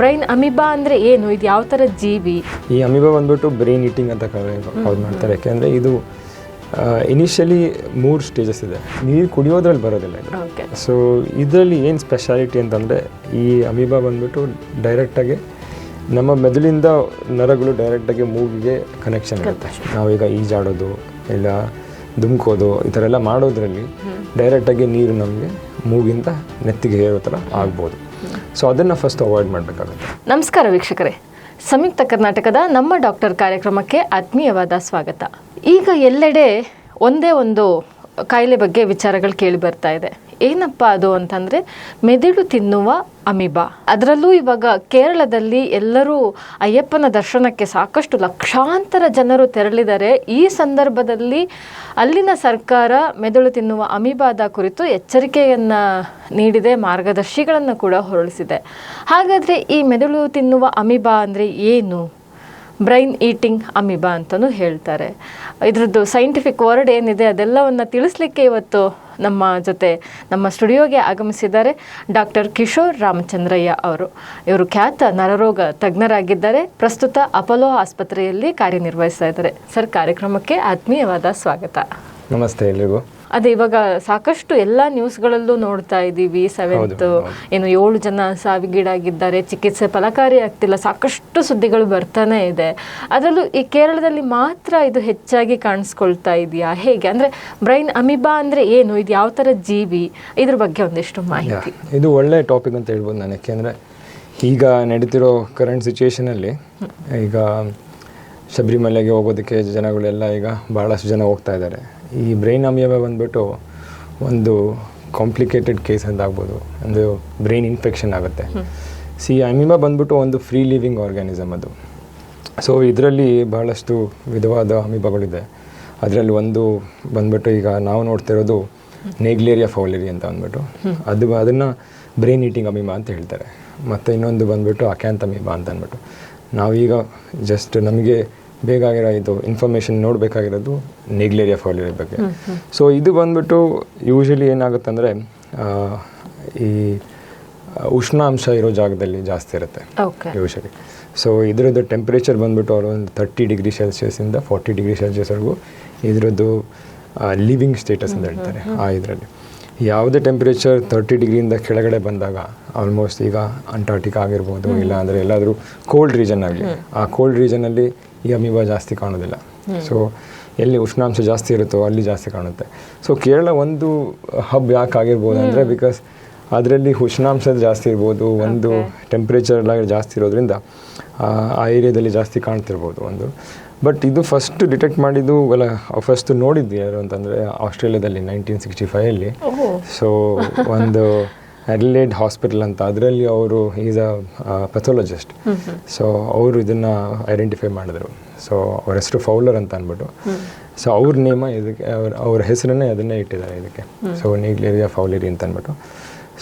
Brain ಅಮಿಬಾ ಅಂದರೆ ಏನು? ಇದು ಯಾವ ಥರ ಜೀವಿ? ಈ ಅಮೀಬಾ ಬಂದ್ಬಿಟ್ಟು ಬ್ರೈನ್ ಈಟಿಂಗ್ ಅಂತ ಕಾಲ್ ಮಾಡ್ತಾರೆ. ಯಾಕೆಂದರೆ ಇದು ಇನಿಷಿಯಲಿ ಮೂರು ಸ್ಟೇಜಸ್ ಇದೆ. ನೀರು ಕುಡಿಯೋದ್ರಲ್ಲಿ ಬರೋದಿಲ್ಲ ಇದು. ಸೊ ಇದರಲ್ಲಿ ಏನು ಸ್ಪೆಷಾಲಿಟಿ ಅಂತಂದರೆ ಈ ಅಮೀಬಾ ಬಂದ್ಬಿಟ್ಟು ಡೈರೆಕ್ಟಾಗಿ ನಮ್ಮ ಮೆದುಳಿಂದ ನರಗಳು ಡೈರೆಕ್ಟಾಗಿ ಮೂಗಿಗೆ ಕನೆಕ್ಷನ್ ಇರುತ್ತೆ. ನಾವೀಗ ಈಜಾಡೋದು ಇಲ್ಲ ದುಮ್ಕೋದು ಈ ಥರ ಎಲ್ಲ ಮಾಡೋದ್ರಲ್ಲಿ ಡೈರೆಕ್ಟಾಗಿ ನೀರು ನಮಗೆ ಮೂಗಿಂದ ನೆತ್ತಿಗೆ ಹೇರೋ ಥರ ಆಗ್ಬೋದು. ಸೊ ಅದನ್ನು ಫಸ್ಟ್ ಅವಾಯ್ಡ್ ಮಾಡಬೇಕಾಗುತ್ತೆ. ನಮಸ್ಕಾರ ವೀಕ್ಷಕರೇ. ಸಂಯುಕ್ತ ಕರ್ನಾಟಕದ ನಮ್ಮ ಡಾಕ್ಟರ್ ಕಾರ್ಯಕ್ರಮಕ್ಕೆ ಆತ್ಮೀಯವಾದ ಸ್ವಾಗತ. ಈಗ ಎಲ್ಲೆಡೆ ಒಂದೇ ಒಂದು ಕಾಯಿಲೆ ಬಗ್ಗೆ ವಿಚಾರಗಳು ಕೇಳಿ ಬರ್ತಾ ಇದೆ. ಏನಪ್ಪ ಅದು ಅಂತಂದ್ರೆ ಮೆದುಳು ತಿನ್ನುವ ಅಮಿಬಾ. ಅದರಲ್ಲೂ ಇವಾಗ ಕೇರಳದಲ್ಲಿ ಎಲ್ಲರೂ ಅಯ್ಯಪ್ಪನ ದರ್ಶನಕ್ಕೆ ಸಾಕಷ್ಟು ಲಕ್ಷಾಂತರ ಜನರು ತೆರಳಿದರೆ ಈ ಸಂದರ್ಭದಲ್ಲಿ ಅಲ್ಲಿನ ಸರ್ಕಾರ ಮೆದುಳು ತಿನ್ನುವ ಅಮಿಬಾದ ಕುರಿತು ಎಚ್ಚರಿಕೆಯನ್ನ ನೀಡಿದೆ, ಮಾರ್ಗದರ್ಶಿಗಳನ್ನು ಕೂಡ ಹೊರಳಿಸಿದೆ. ಹಾಗಾದ್ರೆ ಈ ಮೆದುಳು ತಿನ್ನುವ ಅಮಿಬಾ ಅಂದ್ರೆ ಏನು? ಬ್ರೈನ್ ಈಟಿಂಗ್ ಅಮಿಬಾ ಅಂತಲೂ ಹೇಳ್ತಾರೆ. ಇದರದ್ದು ಸೈಂಟಿಫಿಕ್ ವರ್ಡ್ ಏನಿದೆ ಅದೆಲ್ಲವನ್ನು ತಿಳಿಸ್ಲಿಕ್ಕೆ ಇವತ್ತು ನಮ್ಮ ಜೊತೆ ನಮ್ಮ ಸ್ಟುಡಿಯೋಗೆ ಆಗಮಿಸಿದ್ದಾರೆ ಡಾಕ್ಟರ್ ಕಿಶೋರ್ ರಾಮಚಂದ್ರಯ್ಯ ಅವರು. ಇವರು ಖ್ಯಾತ ನರರೋಗ ತಜ್ಞರಾಗಿದ್ದಾರೆ. ಪ್ರಸ್ತುತ ಅಪೋಲೋ ಆಸ್ಪತ್ರೆಯಲ್ಲಿ ಕಾರ್ಯನಿರ್ವಹಿಸ್ತಾ ಇದ್ದಾರೆ. ಸರ್, ಕಾರ್ಯಕ್ರಮಕ್ಕೆ ಆತ್ಮೀಯವಾದ ಸ್ವಾಗತ. ನಮಸ್ತೆ ಎಲ್ರಿಗೂ. ಅದೇ ಇವಾಗ ಸಾಕಷ್ಟು ಎಲ್ಲ ನ್ಯೂಸ್ಗಳಲ್ಲೂ ನೋಡ್ತಾ ಇದ್ದೀವಿ ಸೆವೆಂತ್ ಏನು ಏಳು ಜನ ಸಾವಿಗೀಡಾಗಿದ್ದಾರೆ ಚಿಕಿತ್ಸೆ ಫಲಕಾರಿ ಆಗ್ತಿಲ್ಲ ಸಾಕಷ್ಟು ಸುದ್ದಿಗಳು ಬರ್ತಾನೆ ಇದೆ. ಅದರಲ್ಲೂ ಈ ಕೇರಳದಲ್ಲಿ ಮಾತ್ರ ಇದು ಹೆಚ್ಚಾಗಿ ಕಾಣಿಸ್ಕೊಳ್ತಾ ಇದೆಯಾ? ಹೇಗೆ? ಅಂದ್ರೆ ಬ್ರೈನ್ ಅಮಿಬಾ ಅಂದ್ರೆ ಏನು? ಇದು ಯಾವ ತರ ಜೀವಿ? ಇದ್ರ ಬಗ್ಗೆ ಒಂದಿಷ್ಟು ಮಾಹಿತಿ. ಇದು ಒಳ್ಳೆ ಟಾಪಿಕ್ ಅಂತ ಹೇಳ್ಬೋದು ನಾನು ಯಾಕೆಂದರೆ ಈಗ ನಡೀತಿರೋ ಕರೆಂಟ್ ಸಿಚುವೇಶನಲ್ಲಿ ಈಗ ಶಬರಿಮಲೆಗೆ ಹೋಗೋದಕ್ಕೆ ಜನಗಳೆಲ್ಲ ಈಗ ಭಾಳಷ್ಟು ಜನ ಹೋಗ್ತಾ ಇದ್ದಾರೆ. ಈ ಬ್ರೈನ್ ಅಮಿಯಬ ಬಂದ್ಬಿಟ್ಟು ಒಂದು ಕಾಂಪ್ಲಿಕೇಟೆಡ್ ಕೇಸ್ ಅಂತ ಆಗ್ಬೋದು. ಒಂದು ಬ್ರೈನ್ ಇನ್ಫೆಕ್ಷನ್ ಆಗುತ್ತೆ. ಸಿ ಅಮಿಮ ಬಂದ್ಬಿಟ್ಟು ಒಂದು ಫ್ರೀ ಲಿವಿಂಗ್ ಆರ್ಗ್ಯಾನಿಸಮ್ ಅದು. ಸೊ ಇದರಲ್ಲಿ ಬಹಳಷ್ಟು ವಿಧವಾದ ಅಮಿಬಗಳಿದೆ. ಅದರಲ್ಲಿ ಒಂದು ಬಂದ್ಬಿಟ್ಟು ಈಗ ನಾವು ನೋಡ್ತಿರೋದು ನೇಗ್ಲೇರಿಯಾ ಫೌಲೇರಿ ಅಂತ ಅಂದ್ಬಿಟ್ಟು ಅದು ಅದನ್ನು ಬ್ರೈನ್ ಈಟಿಂಗ್ ಅಮಿಮ ಅಂತ ಹೇಳ್ತಾರೆ. ಮತ್ತು ಇನ್ನೊಂದು ಬಂದ್ಬಿಟ್ಟು ಅಕ್ಯಾಂತ್ ಅಮೀಬಾ ಅಂತ ಅಂದ್ಬಿಟ್ಟು. ನಾವೀಗ ಜಸ್ಟ್ ನಮಗೆ ಬೇಕಾಗಿರೋ ಇದು ಇನ್ಫಾರ್ಮೇಷನ್ ನೋಡಬೇಕಾಗಿರೋದು ನೆಗ್ಲೇರಿಯಾ ಫೌಲೇರಿ ಬಗ್ಗೆ. ಸೊ ಇದು ಬಂದ್ಬಿಟ್ಟು ಯೂಶಲಿ ಏನಾಗುತ್ತೆ ಅಂದರೆ ಈ ಉಷ್ಣಾಂಶ ಇರೋ ಜಾಗದಲ್ಲಿ ಜಾಸ್ತಿ ಇರುತ್ತೆ ಓಕೆ ಯೂಶಲಿ ಸೊ ಇದರದ್ದು ಟೆಂಪ್ರೇಚರ್ ಬಂದ್ಬಿಟ್ಟು ಅವರು ಒಂದು ತರ್ಟಿ ಡಿಗ್ರಿ ಸೆಲ್ಸಿಯಸ್ಸಿಂದ ಫಾರ್ಟಿ ಡಿಗ್ರಿ ಸೆಲ್ಸಿಯಸ್ವರೆಗೂ ಇದರದ್ದು ಲಿವಿಂಗ್ ಸ್ಟೇಟಸ್ ಅಂತ ಹೇಳ್ತಾರೆ ಆ ಇದರಲ್ಲಿ. ಯಾವುದೇ ಟೆಂಪ್ರೇಚರ್ ತರ್ಟಿ ಡಿಗ್ರಿಯಿಂದ ಕೆಳಗಡೆ ಬಂದಾಗ ಆಲ್ಮೋಸ್ಟ್ ಈಗ ಅಂಟಾರ್ಟಿಕ್ ಆಗಿರ್ಬೋದು ಇಲ್ಲ ಅಂದರೆ ಎಲ್ಲಾದರೂ ಕೋಲ್ಡ್ ರೀಜನ್ ಆಗಲಿ ಆ ಕೋಲ್ಡ್ ರೀಜನಲ್ಲಿ ಈ ಅಮೀಬ ಜಾಸ್ತಿ ಕಾಣೋದಿಲ್ಲ. ಸೊ ಎಲ್ಲಿ ಉಷ್ಣಾಂಶ ಜಾಸ್ತಿ ಇರುತ್ತೋ ಅಲ್ಲಿ ಜಾಸ್ತಿ ಕಾಣುತ್ತೆ. ಸೊ ಕೇರಳ ಒಂದು ಹಬ್ ಯಾಕೆ ಆಗಿರ್ಬೋದು ಅಂದರೆ ಬಿಕಾಸ್ ಅದರಲ್ಲಿ ಉಷ್ಣಾಂಶ ಜಾಸ್ತಿ ಇರ್ಬೋದು ಒಂದು ಟೆಂಪ್ರೇಚರ್ ಎಲ್ಲ ಜಾಸ್ತಿ ಇರೋದ್ರಿಂದ ಆ ಏರಿಯಾದಲ್ಲಿ ಜಾಸ್ತಿ ಕಾಣ್ತಿರ್ಬೋದು ಒಂದು. ಬಟ್ ಇದು ಫಸ್ಟ್ ಡಿಟೆಕ್ಟ್ ಮಾಡಿದ್ದು ಅಲ್ಲ ಫಸ್ಟ್ ನೋಡಿದ್ದು ಯಾರು ಅಂತಂದರೆ ಆಸ್ಟ್ರೇಲಿಯಾದಲ್ಲಿ ನೈನ್ಟೀನ್ ಸಿಕ್ಸ್ಟಿ ಫೈವಲ್ಲಿ ಸೊ ಒಂದು ಅಡ್ಲೇಡ್ ಹಾಸ್ಪಿಟಲ್ ಅಂತ. ಅದರಲ್ಲಿ ಅವರು ಈಸ್ ಅ ಪಥೋಲಜಿಸ್ಟ್ ಸೊ ಅವರು ಇದನ್ನು ಐಡೆಂಟಿಫೈ ಮಾಡಿದ್ರು. ಸೊ ಅವ್ರ ಹೆಸರು ಫೌಲರ್ ಅಂತ ಅಂದ್ಬಿಟ್ಟು ಸೊ ಅವ್ರ ನೇಮ ಇದಕ್ಕೆ ಅವ್ರ ಅವ್ರ ಹೆಸರನ್ನೇ ಅದನ್ನೇ ಇಟ್ಟಿದ್ದಾರೆ ಇದಕ್ಕೆ. ಸೊ ನೀಗ್ಲೇರಿಯಾ ಫೌಲೇರಿ ಅಂತ ಅಂದ್ಬಿಟ್ಟು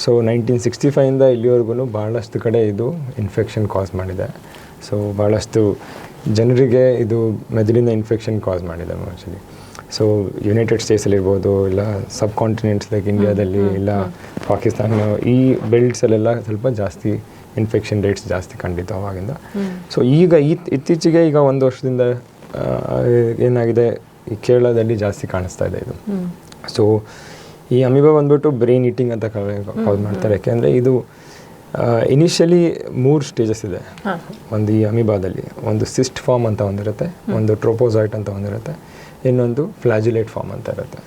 ಸೊ ನೈನ್ಟೀನ್ ಸಿಕ್ಸ್ಟಿ ಫೈವಿಂದ ಇಲ್ಲಿವರೆಗೂ ಭಾಳಷ್ಟು ಕಡೆ ಇದು ಇನ್ಫೆಕ್ಷನ್ ಕಾಸ್ ಮಾಡಿದೆ. ಸೊ ಭಾಳಷ್ಟು ಜನರಿಗೆ ಇದು ಮೆದುಳಿನ ಇನ್ಫೆಕ್ಷನ್ ಕಾಸ್ ಮಾಡಿದೆ ಆ್ಯಕ್ಚುಲಿ ಸೊ ಯುನೈಟೆಡ್ ಸ್ಟೇಟ್ಸಲ್ಲಿರ್ಬೋದು ಇಲ್ಲ ಸಬ್ ಕಾಂಟಿನೆಂಟ್ಸ್ ಲೈಕ್ ಇಂಡಿಯಾದಲ್ಲಿ ಇಲ್ಲ ಪಾಕಿಸ್ತಾನ ಈ ಬೆಲ್ಟ್ಸಲ್ಲೆಲ್ಲ ಸ್ವಲ್ಪ ಜಾಸ್ತಿ ಇನ್ಫೆಕ್ಷನ್ ರೇಟ್ಸ್ ಜಾಸ್ತಿ ಕಂಡಿತ್ತು ಅವಾಗಿಂದ. ಸೊ ಈಗ ಈ- ಇತ್ತೀಚೆಗೆ ಈಗ ಒಂದು ವರ್ಷದಿಂದ ಏನಾಗಿದೆ? ಈ ಕೇರಳದಲ್ಲಿ ಜಾಸ್ತಿ ಕಾಣಿಸ್ತಾ ಇದೆ ಇದು. ಸೊ ಈ ಅಮಿಬಾ ಬಂದ್ಬಿಟ್ಟು ಬ್ರೈನ್ ಈಟಿಂಗ್ ಅಂತ ಕಾಲ್ ಮಾಡ್ತಾರೆ. ಯಾಕೆಂದರೆ ಇದು ಇನಿಷಿಯಲಿ ಮೂರು ಸ್ಟೇಜಸ್ ಇದೆ. ಒಂದು ಈ ಅಮಿಬಾದಲ್ಲಿ ಒಂದು ಸಿಸ್ಟ್ ಫಾರ್ಮ್ ಅಂತ ಒಂದಿರುತ್ತೆ ಒಂದು ಟ್ರೋಪೋಸೈಟ್ ಅಂತ ಒಂದಿರುತ್ತೆ. ಇನ್ನೊಂದು ಫ್ಲಾಜುಲೇಟ್ ಫಾರ್ಮ್ ಅಂತ ಇರುತ್ತೆ.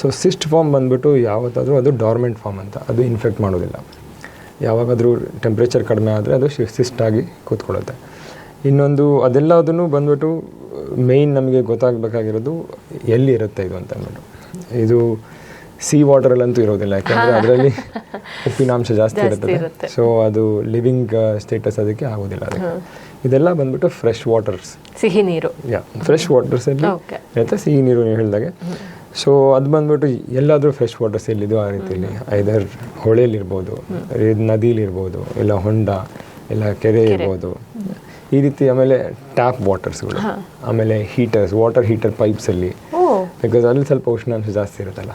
ಸೊ ಸಿಸ್ಟ್ ಫಾರ್ಮ್ ಬಂದ್ಬಿಟ್ಟು ಯಾವತ್ತಾದರೂ ಅದು ಡಾರ್ಮೆಂಟ್ ಫಾರ್ಮ್ ಅಂತ ಅದು ಇನ್ಫೆಕ್ಟ್ ಮಾಡೋದಿಲ್ಲ. ಯಾವಾಗಾದರೂ ಟೆಂಪ್ರೇಚರ್ ಕಡಿಮೆ ಆದರೆ ಅದು ಸಿಸ್ಟ್ ಆಗಿ ಕೂತ್ಕೊಳ್ಳುತ್ತೆ. ಇನ್ನೊಂದು ಅದೆಲ್ಲದನ್ನು ಬಂದ್ಬಿಟ್ಟು ಮೇಯ್ನ್ ನಮಗೆ ಗೊತ್ತಾಗಬೇಕಾಗಿರೋದು ಎಲ್ಲಿ ಇರುತ್ತೆ ಇದು ಅಂತ ಅಂದ್ಬಿಟ್ಟು. ಇದು ಸಿ ವಾಟರಲ್ಲಂತೂ ಇರೋದಿಲ್ಲ ಯಾಕೆಂದರೆ ಅದರಲ್ಲಿ ಉಪ್ಪಿನಾಂಶ ಜಾಸ್ತಿ ಇರುತ್ತೆ. ಇರುತ್ತೆ. ಸೊ ಅದು ಲಿವಿಂಗ್ ಸ್ಟೇಟಸ್ ಅದಕ್ಕೆ ಆಗೋದಿಲ್ಲ ಅದಕ್ಕೆ. ಇದೆಲ್ಲ ಬಂದ್ಬಿಟ್ಟು ಫ್ರೆಶ್ ವಾಟರ್ಸ್ ಸಿಹಿ ನೀರು. ಯಾ ಫ್ರೆಶ್ ವಾಟರ್ಸಲ್ಲಿ Okay. ಆಯ್ತಾ ಸಿಹಿ ನೀರು ನೀವು ಹೇಳಿದಾಗೆ. ಸೊ ಅದು ಬಂದ್ಬಿಟ್ಟು ಎಲ್ಲಾದರೂ ಫ್ರೆಶ್ ವಾಟರ್ಸ್ ಎಲ್ಲಿದೋ ಆ ರೀತಿಯಲ್ಲಿ ಐದರ್ ಹೊಳೆಯಲ್ಲಿರ್ಬೋದು ನದಿಲಿರ್ಬೋದು ಇಲ್ಲ ಹೊಂಡ ಇಲ್ಲ ಕೆರೆ ಇರ್ಬೋದು. ಈ ರೀತಿ ಆಮೇಲೆ ಟ್ಯಾಪ್ ವಾಟರ್ಸ್ಗಳು ಆಮೇಲೆ ಹೀಟರ್ಸ್ ವಾಟರ್ ಹೀಟರ್ ಪೈಪ್ಸಲ್ಲಿ ಬಿಕಾಸ್ ಅಲ್ಲಿ ಸ್ವಲ್ಪ ಉಷ್ಣಾಂಶ ಜಾಸ್ತಿ ಇರುತ್ತಲ್ಲ.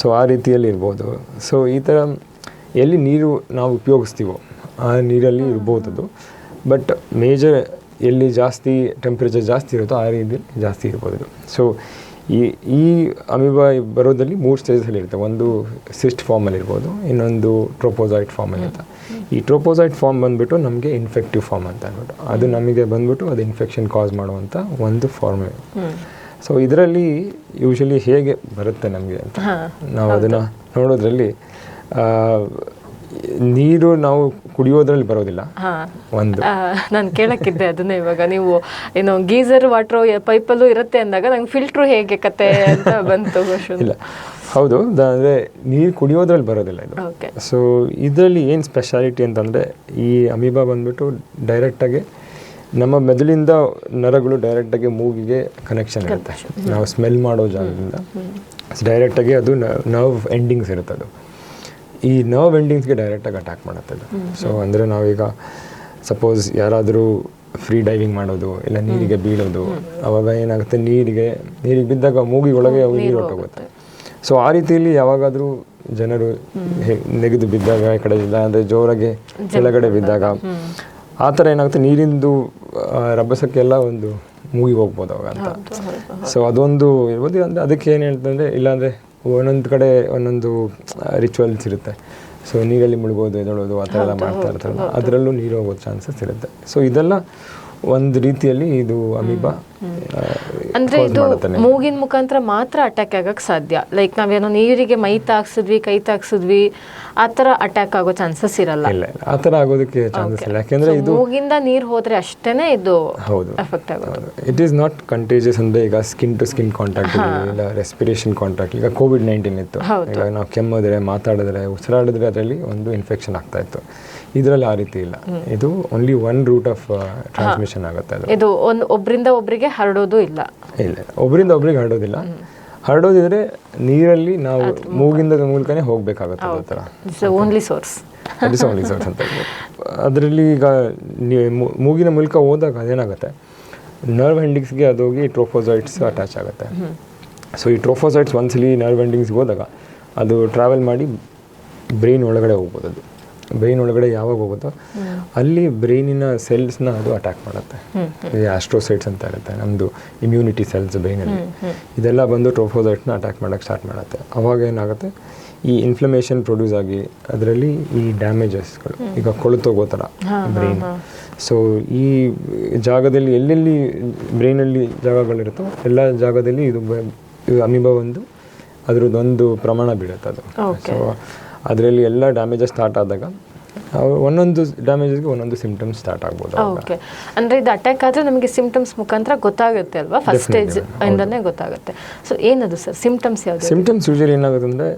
ಸೊ ಆ ರೀತಿಯಲ್ಲಿ ಇರ್ಬೋದು. ಸೊ ಈ ಥರ ಎಲ್ಲಿ ನೀರು ನಾವು ಉಪಯೋಗಿಸ್ತೀವೋ ಆ ನೀರಲ್ಲಿ ಇರ್ಬೋದು ಅದು. ಬಟ್ ಮೇಜರ್ ಎಲ್ಲಿ ಜಾಸ್ತಿ ಟೆಂಪ್ರೇಚರ್ ಜಾಸ್ತಿ ಇರುತ್ತೋ ಆ ರೀತಿಯಲ್ಲಿ ಜಾಸ್ತಿ ಇರ್ಬೋದು. ಸೊ ಈ ಈ ಅಮೀಬಾ ಬರೋದಲ್ಲಿ ಮೂರು ಸ್ಟೇಜಲ್ಲಿ ಇರುತ್ತೆ. ಒಂದು ಸಿಸ್ಟ್ ಫಾರ್ಮಲ್ಲಿ ಇರ್ಬೋದು ಇನ್ನೊಂದು ಟ್ರೋಪೋಸೈಟ್ ಫಾರ್ಮಲ್ಲಿ ಅಂತ ಈ ಟ್ರೋಪೋಸೈಟ್ ಫಾರ್ಮ್ ಬಂದ್ಬಿಟ್ಟು ನಮಗೆ ಇನ್ಫೆಕ್ಟಿವ್ ಫಾರ್ಮ್ ಅಂತ ಅಂದ್ಬಿಟ್ಟು. ಅದು ನಮಗೆ ಬಂದ್ಬಿಟ್ಟು ಅದು ಇನ್ಫೆಕ್ಷನ್ ಕಾಸ್ ಮಾಡುವಂಥ ಒಂದು ಫಾರ್ಮ್ ಸೊ ಇದರಲ್ಲಿ ಯೂಶಲಿ ಹೇಗೆ ಬರುತ್ತೆ ನಮಗೆ ಅಂತ? ನಾವು ಅದನ್ನು ನೋಡೋದ್ರಲ್ಲಿ ನೀರು ನಾವು ಕುಡಿಯೋದ್ರಲ್ಲಿ ಬರೋದಿಲ್ಲ. ಒಂದು. ನಾನು ಕೇಳಕ್ಕಿದ್ದೆ ಅದನ್ನೇ ಇವಾಗ. ನೀವು ಏನು ಗೀಸರ್ ವಾಟರ್ ಪೈಪಲ್ಲೂ ಇರುತ್ತೆ ಅಂದಾಗ ನಂಗೆ ಫಿಲ್ಟ್ರು ಹೇಗೆ ಕತೆ ಅಂತ ಬಂತು ಇಲ್ಲ. ಹೌದು ಅಂದರೆ ನೀರು ಕುಡಿಯೋದ್ರಲ್ಲಿ ಬರೋದಿಲ್ಲ ಇದು. ಸೊ ಇದರಲ್ಲಿ ಏನು ಸ್ಪೆಷಾಲಿಟಿ ಅಂತಂದರೆ ಈ ಅಮೀಬಾ ಬಂದ್ಬಿಟ್ಟು ಡೈರೆಕ್ಟಾಗಿ ನಮ್ಮ ಮೆದುಳಿಂದ ನರಗಳು ಡೈರೆಕ್ಟಾಗಿ ಮೂಗಿಗೆ ಕನೆಕ್ಷನ್ ಇರುತ್ತೆ. ನಾವು ಸ್ಮೆಲ್ ಮಾಡೋ ಜಾಗದಿಂದ. ಡೈರೆಕ್ಟಾಗಿ ಅದು ನರ್ವ್ ಎಂಡಿಂಗ್ಸ್ ಇರುತ್ತೆ ಅದು. ಈ ನರ್ವ್ ಎಂಡಿಂಗ್ಸ್ಗೆ ಡೈರೆಕ್ಟಾಗಿ ಅಟ್ಯಾಕ್ ಮಾಡುತ್ತೆ ಇದು. ಸೊ ಅಂದರೆ ನಾವೀಗ ಸಪೋಸ್ ಯಾರಾದರೂ ಫ್ರೀ ಡೈವಿಂಗ್ ಮಾಡೋದು ಇಲ್ಲ ನೀರಿಗೆ ಬೀಳೋದು ಅವಾಗ ಏನಾಗುತ್ತೆ ನೀರಿಗೆ ನೀರಿಗೆ ಬಿದ್ದಾಗ ಮೂಗಿಗೊಳಗೆ ಅವು ನೀರು ಹೊಟ್ಟೋಗುತ್ತೆ ಸೊ ಆ ರೀತಿಯಲ್ಲಿ ಯಾವಾಗಾದರೂ ಜನರು ನೆಗೆದು ಬಿದ್ದಾಗ ಈ ಕಡೆ ಇಲ್ಲ ಅಂದರೆ ಜೋರಾಗಿ ಕೆಳಗಡೆ ಬಿದ್ದಾಗ ಆ ಥರ ಏನಾಗುತ್ತೆ ನೀರಿಂದು ರಭಸಕ್ಕೆಲ್ಲ ಒಂದು ಮೂಗಿ ಹೋಗ್ಬೋದು ಅವಾಗ ಅಂತ. ಸೊ ಅದೊಂದು ಇರ್ಬೋದು ಅಂದರೆ ಅದಕ್ಕೆ ಏನು ಹೇಳ್ತಂದರೆ ಇಲ್ಲಾಂದರೆ ಒಂದೊಂದು ಕಡೆ ಒಂದೊಂದು ರಿಚುವಲ್ಸ್ ಇರುತ್ತೆ. ಸೊ ನೀರಲ್ಲಿ ಮುಳುಗೋದು ಎದೊಳೋದು ಆ ಥರ ಎಲ್ಲ ಮಾಡ್ತಾ ಇರ್ತಾರಲ್ಲ. ಅದರಲ್ಲೂ ನೀರು ಹೋಗೋ ಚಾನ್ಸಸ್ ಇರುತ್ತೆ. ಸೊ ಇದೆಲ್ಲ ಒಂದು ರೀತಿಯಲ್ಲಿ ಇದು ಅಮೀಬಾ. ಅಂದ್ರೆ ಇದು ಮೂಗಿನ ಮುಖಾಂತರ ಮಾತ್ರ ಅಟ್ಯಾಕ್ ಆಗಕ್ ಸಾಧ್ಯ. ಲೈಕ್ ನಾವೇನೋ ನೀರಿಗೆ ಮೈ ತಾಕ್ಸಿದ್ವಿ ಕೈ ತಾಕ್ಸಿದ್ವಿ ಆ ಥರ ಅಟ್ಯಾಕ್ ಆಗೋ ಚಾನ್ಸಸ್ ಇರಲ್ಲ. ಇಲ್ಲ ಆ ಥರ ಆಗೋದಕ್ಕೆ ಚಾನ್ಸಸ್ ಇಲ್ಲ. ಯಾಕಂದ್ರೆ ಇದು ಮೂಗಿಂದ ನೀರು ಹೋದ್ರೆ ಅಷ್ಟೇನೆ ಇದು ಹೌದು. ಎಫೆಕ್ಟ್ ಆಗೋದು ಇಟ್ ಈಸ್ ನಾಟ್ ಕಂಟೇಜಿಯಸ್ ಅಂದ್ರೆ ಈಗ ಸ್ಕಿನ್ ಟು ಸ್ಕಿನ್ ಕಾಂಟ್ಯಾಕ್ಟ್ ಇಲ್ಲ ರೆಸ್ಪಿರೇಷನ್ ಕಾಂಟ್ಯಾಕ್ಟ್ ಈಗ ಕೋವಿಡ್ ನೈನ್ಟೀನ್ ಇತ್ತು ಈಗ ನಾವು ಕೆಮ್ಮಿದ್ರೆ ಮಾತಾಡಿದ್ರೆ ಉಸಿರಾಡಿದ್ರೆ ಅದರಲ್ಲಿ ಒಂದು ಇನ್ಫೆಕ್ಷನ್ ಆಗ್ತಾ ಇತ್ತು. ಇದರಲ್ಲಿ ಆ ರೀತಿ ಇಲ್ಲ. ಇದು only one route of transmission ಆಗುತ್ತೆ ಇದು ಒಂದು ಒಬ್ಬರಿಂದ ಒಬ್ರಿಗೆ ಹರಡೋದು ಇಲ್ಲ. ಇಲ್ಲ ಒಬ್ಬರಿಂದ ಒಬ್ರಿಗೆ ಹರಡೋದಿಲ್ಲ. ಹರಡೋದಿದ್ರೆ ನೀರಲ್ಲಿ ನಾವು ಮೂಗಿಂದ ಮೂಲಕನೇ ಹೋಗ್ಬೇಕಾಗುತ್ತೆ ಅದೇ ಥರ ಓನ್ಲಿ ಸೋರ್ಸ್ ಓನ್ಲಿ ಸೋರ್ಸ್ ಅಂತ ಅದರಲ್ಲಿ ಈಗ ಮೂಗಿನ ಮೂಲಕ ಹೋದಾಗ ಅದೇನಾಗುತ್ತೆ? ನರ್ವ್ ಎಂಡಿಂಗ್ಸ್ಗೆ ಅದು ಹೋಗಿ ಟ್ರೋಫೋಸೈಟ್ಸ್ ಅಟ್ಯಾಚ್ ಆಗುತ್ತೆ. ಸೊ ಈ ಟ್ರೋಫೋಸೈಟ್ಸ್ ಒಂದ್ಸಲಿ ನರ್ವ್ ಎಂಡಿಂಗ್ಸ್ಗೆ ಹೋದಾಗ ಅದು ಟ್ರಾವೆಲ್ ಮಾಡಿ ಬ್ರೈನ್ ಒಳಗಡೆ ಹೋಗ್ಬೋದು ಅದು. ಬ್ರೈನ್ ಒಳಗಡೆ ಯಾವಾಗ ಹೋಗುತ್ತೋ ಅಲ್ಲಿ ಬ್ರೈನಿನ ಸೆಲ್ಸ್ನ ಅದು ಅಟ್ಯಾಕ್ ಮಾಡುತ್ತೆ. ಈ ಆಸ್ಟ್ರೋಸೈಟ್ಸ್ ಅಂತ ಇರುತ್ತೆ ನಮ್ಮದು ಇಮ್ಯುನಿಟಿ ಸೆಲ್ಸ್ ಬ್ರೈನಲ್ಲಿ ಇದೆಲ್ಲ ಬಂದು ಟ್ರೋಫೋಸೈಟ್ಸ್ನ ಅಟ್ಯಾಕ್ ಮಾಡೋಕ್ಕೆ ಸ್ಟಾರ್ಟ್ ಮಾಡುತ್ತೆ. ಅವಾಗ ಏನಾಗುತ್ತೆ ಈ ಇನ್ಫ್ಲಮೇಷನ್ ಪ್ರೊಡ್ಯೂಸ್ ಆಗಿ ಅದರಲ್ಲಿ ಈ ಡ್ಯಾಮೇಜಸ್ಗಳು ಈಗ ಕೊಳತೋಗೋ ಥರ ಬ್ರೈನ್ ಸೊ ಈ ಜಾಗದಲ್ಲಿ ಎಲ್ಲೆಲ್ಲಿ ಬ್ರೈನಲ್ಲಿ ಜಾಗಗಳಿರುತ್ತೋ ಎಲ್ಲ ಜಾಗದಲ್ಲಿ ಇದು ಅಮೀಬಾ ಒಂದು ಅದ್ರದ್ದೊಂದು ಪ್ರಮಾಣ ಬೀಳುತ್ತೆ ಅದು. ಸೊ ಅದರಲ್ಲಿ ಎಲ್ಲ ಡ್ಯಾಮೇಜಸ್ ಸ್ಟಾರ್ಟ್ ಆದಾಗ ಒಂದೊಂದು ಡ್ಯಾಮೇಜಸ್ಗೆ ಒಂದೊಂದು ಸಿಂಪ್ಟಮ್ಸ್ ಸ್ಟಾರ್ಟ್ ಆಗ್ಬೋದು ಓಕೆ ಅಂದರೆ ಇದು ಅಟ್ಯಾಕ್ ಆದರೆ ನಮಗೆ ಸಿಂಪ್ಟಮ್ಸ್ ಮುಖಾಂತರ ಗೊತ್ತಾಗುತ್ತೆ ಅಲ್ವಾ? ಫಸ್ಟ್ ಸ್ಟೇಜ್ ಇಂದನೇ ಗೊತ್ತಾಗುತ್ತೆ. ಸೊ ಏನದು ಸರ್ ಸಿಂಪ್ಟಮ್ಸ್ ಯಾವುದು? ಸಿಂಪ್ಟಮ್ಸ್ ಯೂಶಲಿ ಏನಾಗುತ್ತೆ ಅಂದರೆ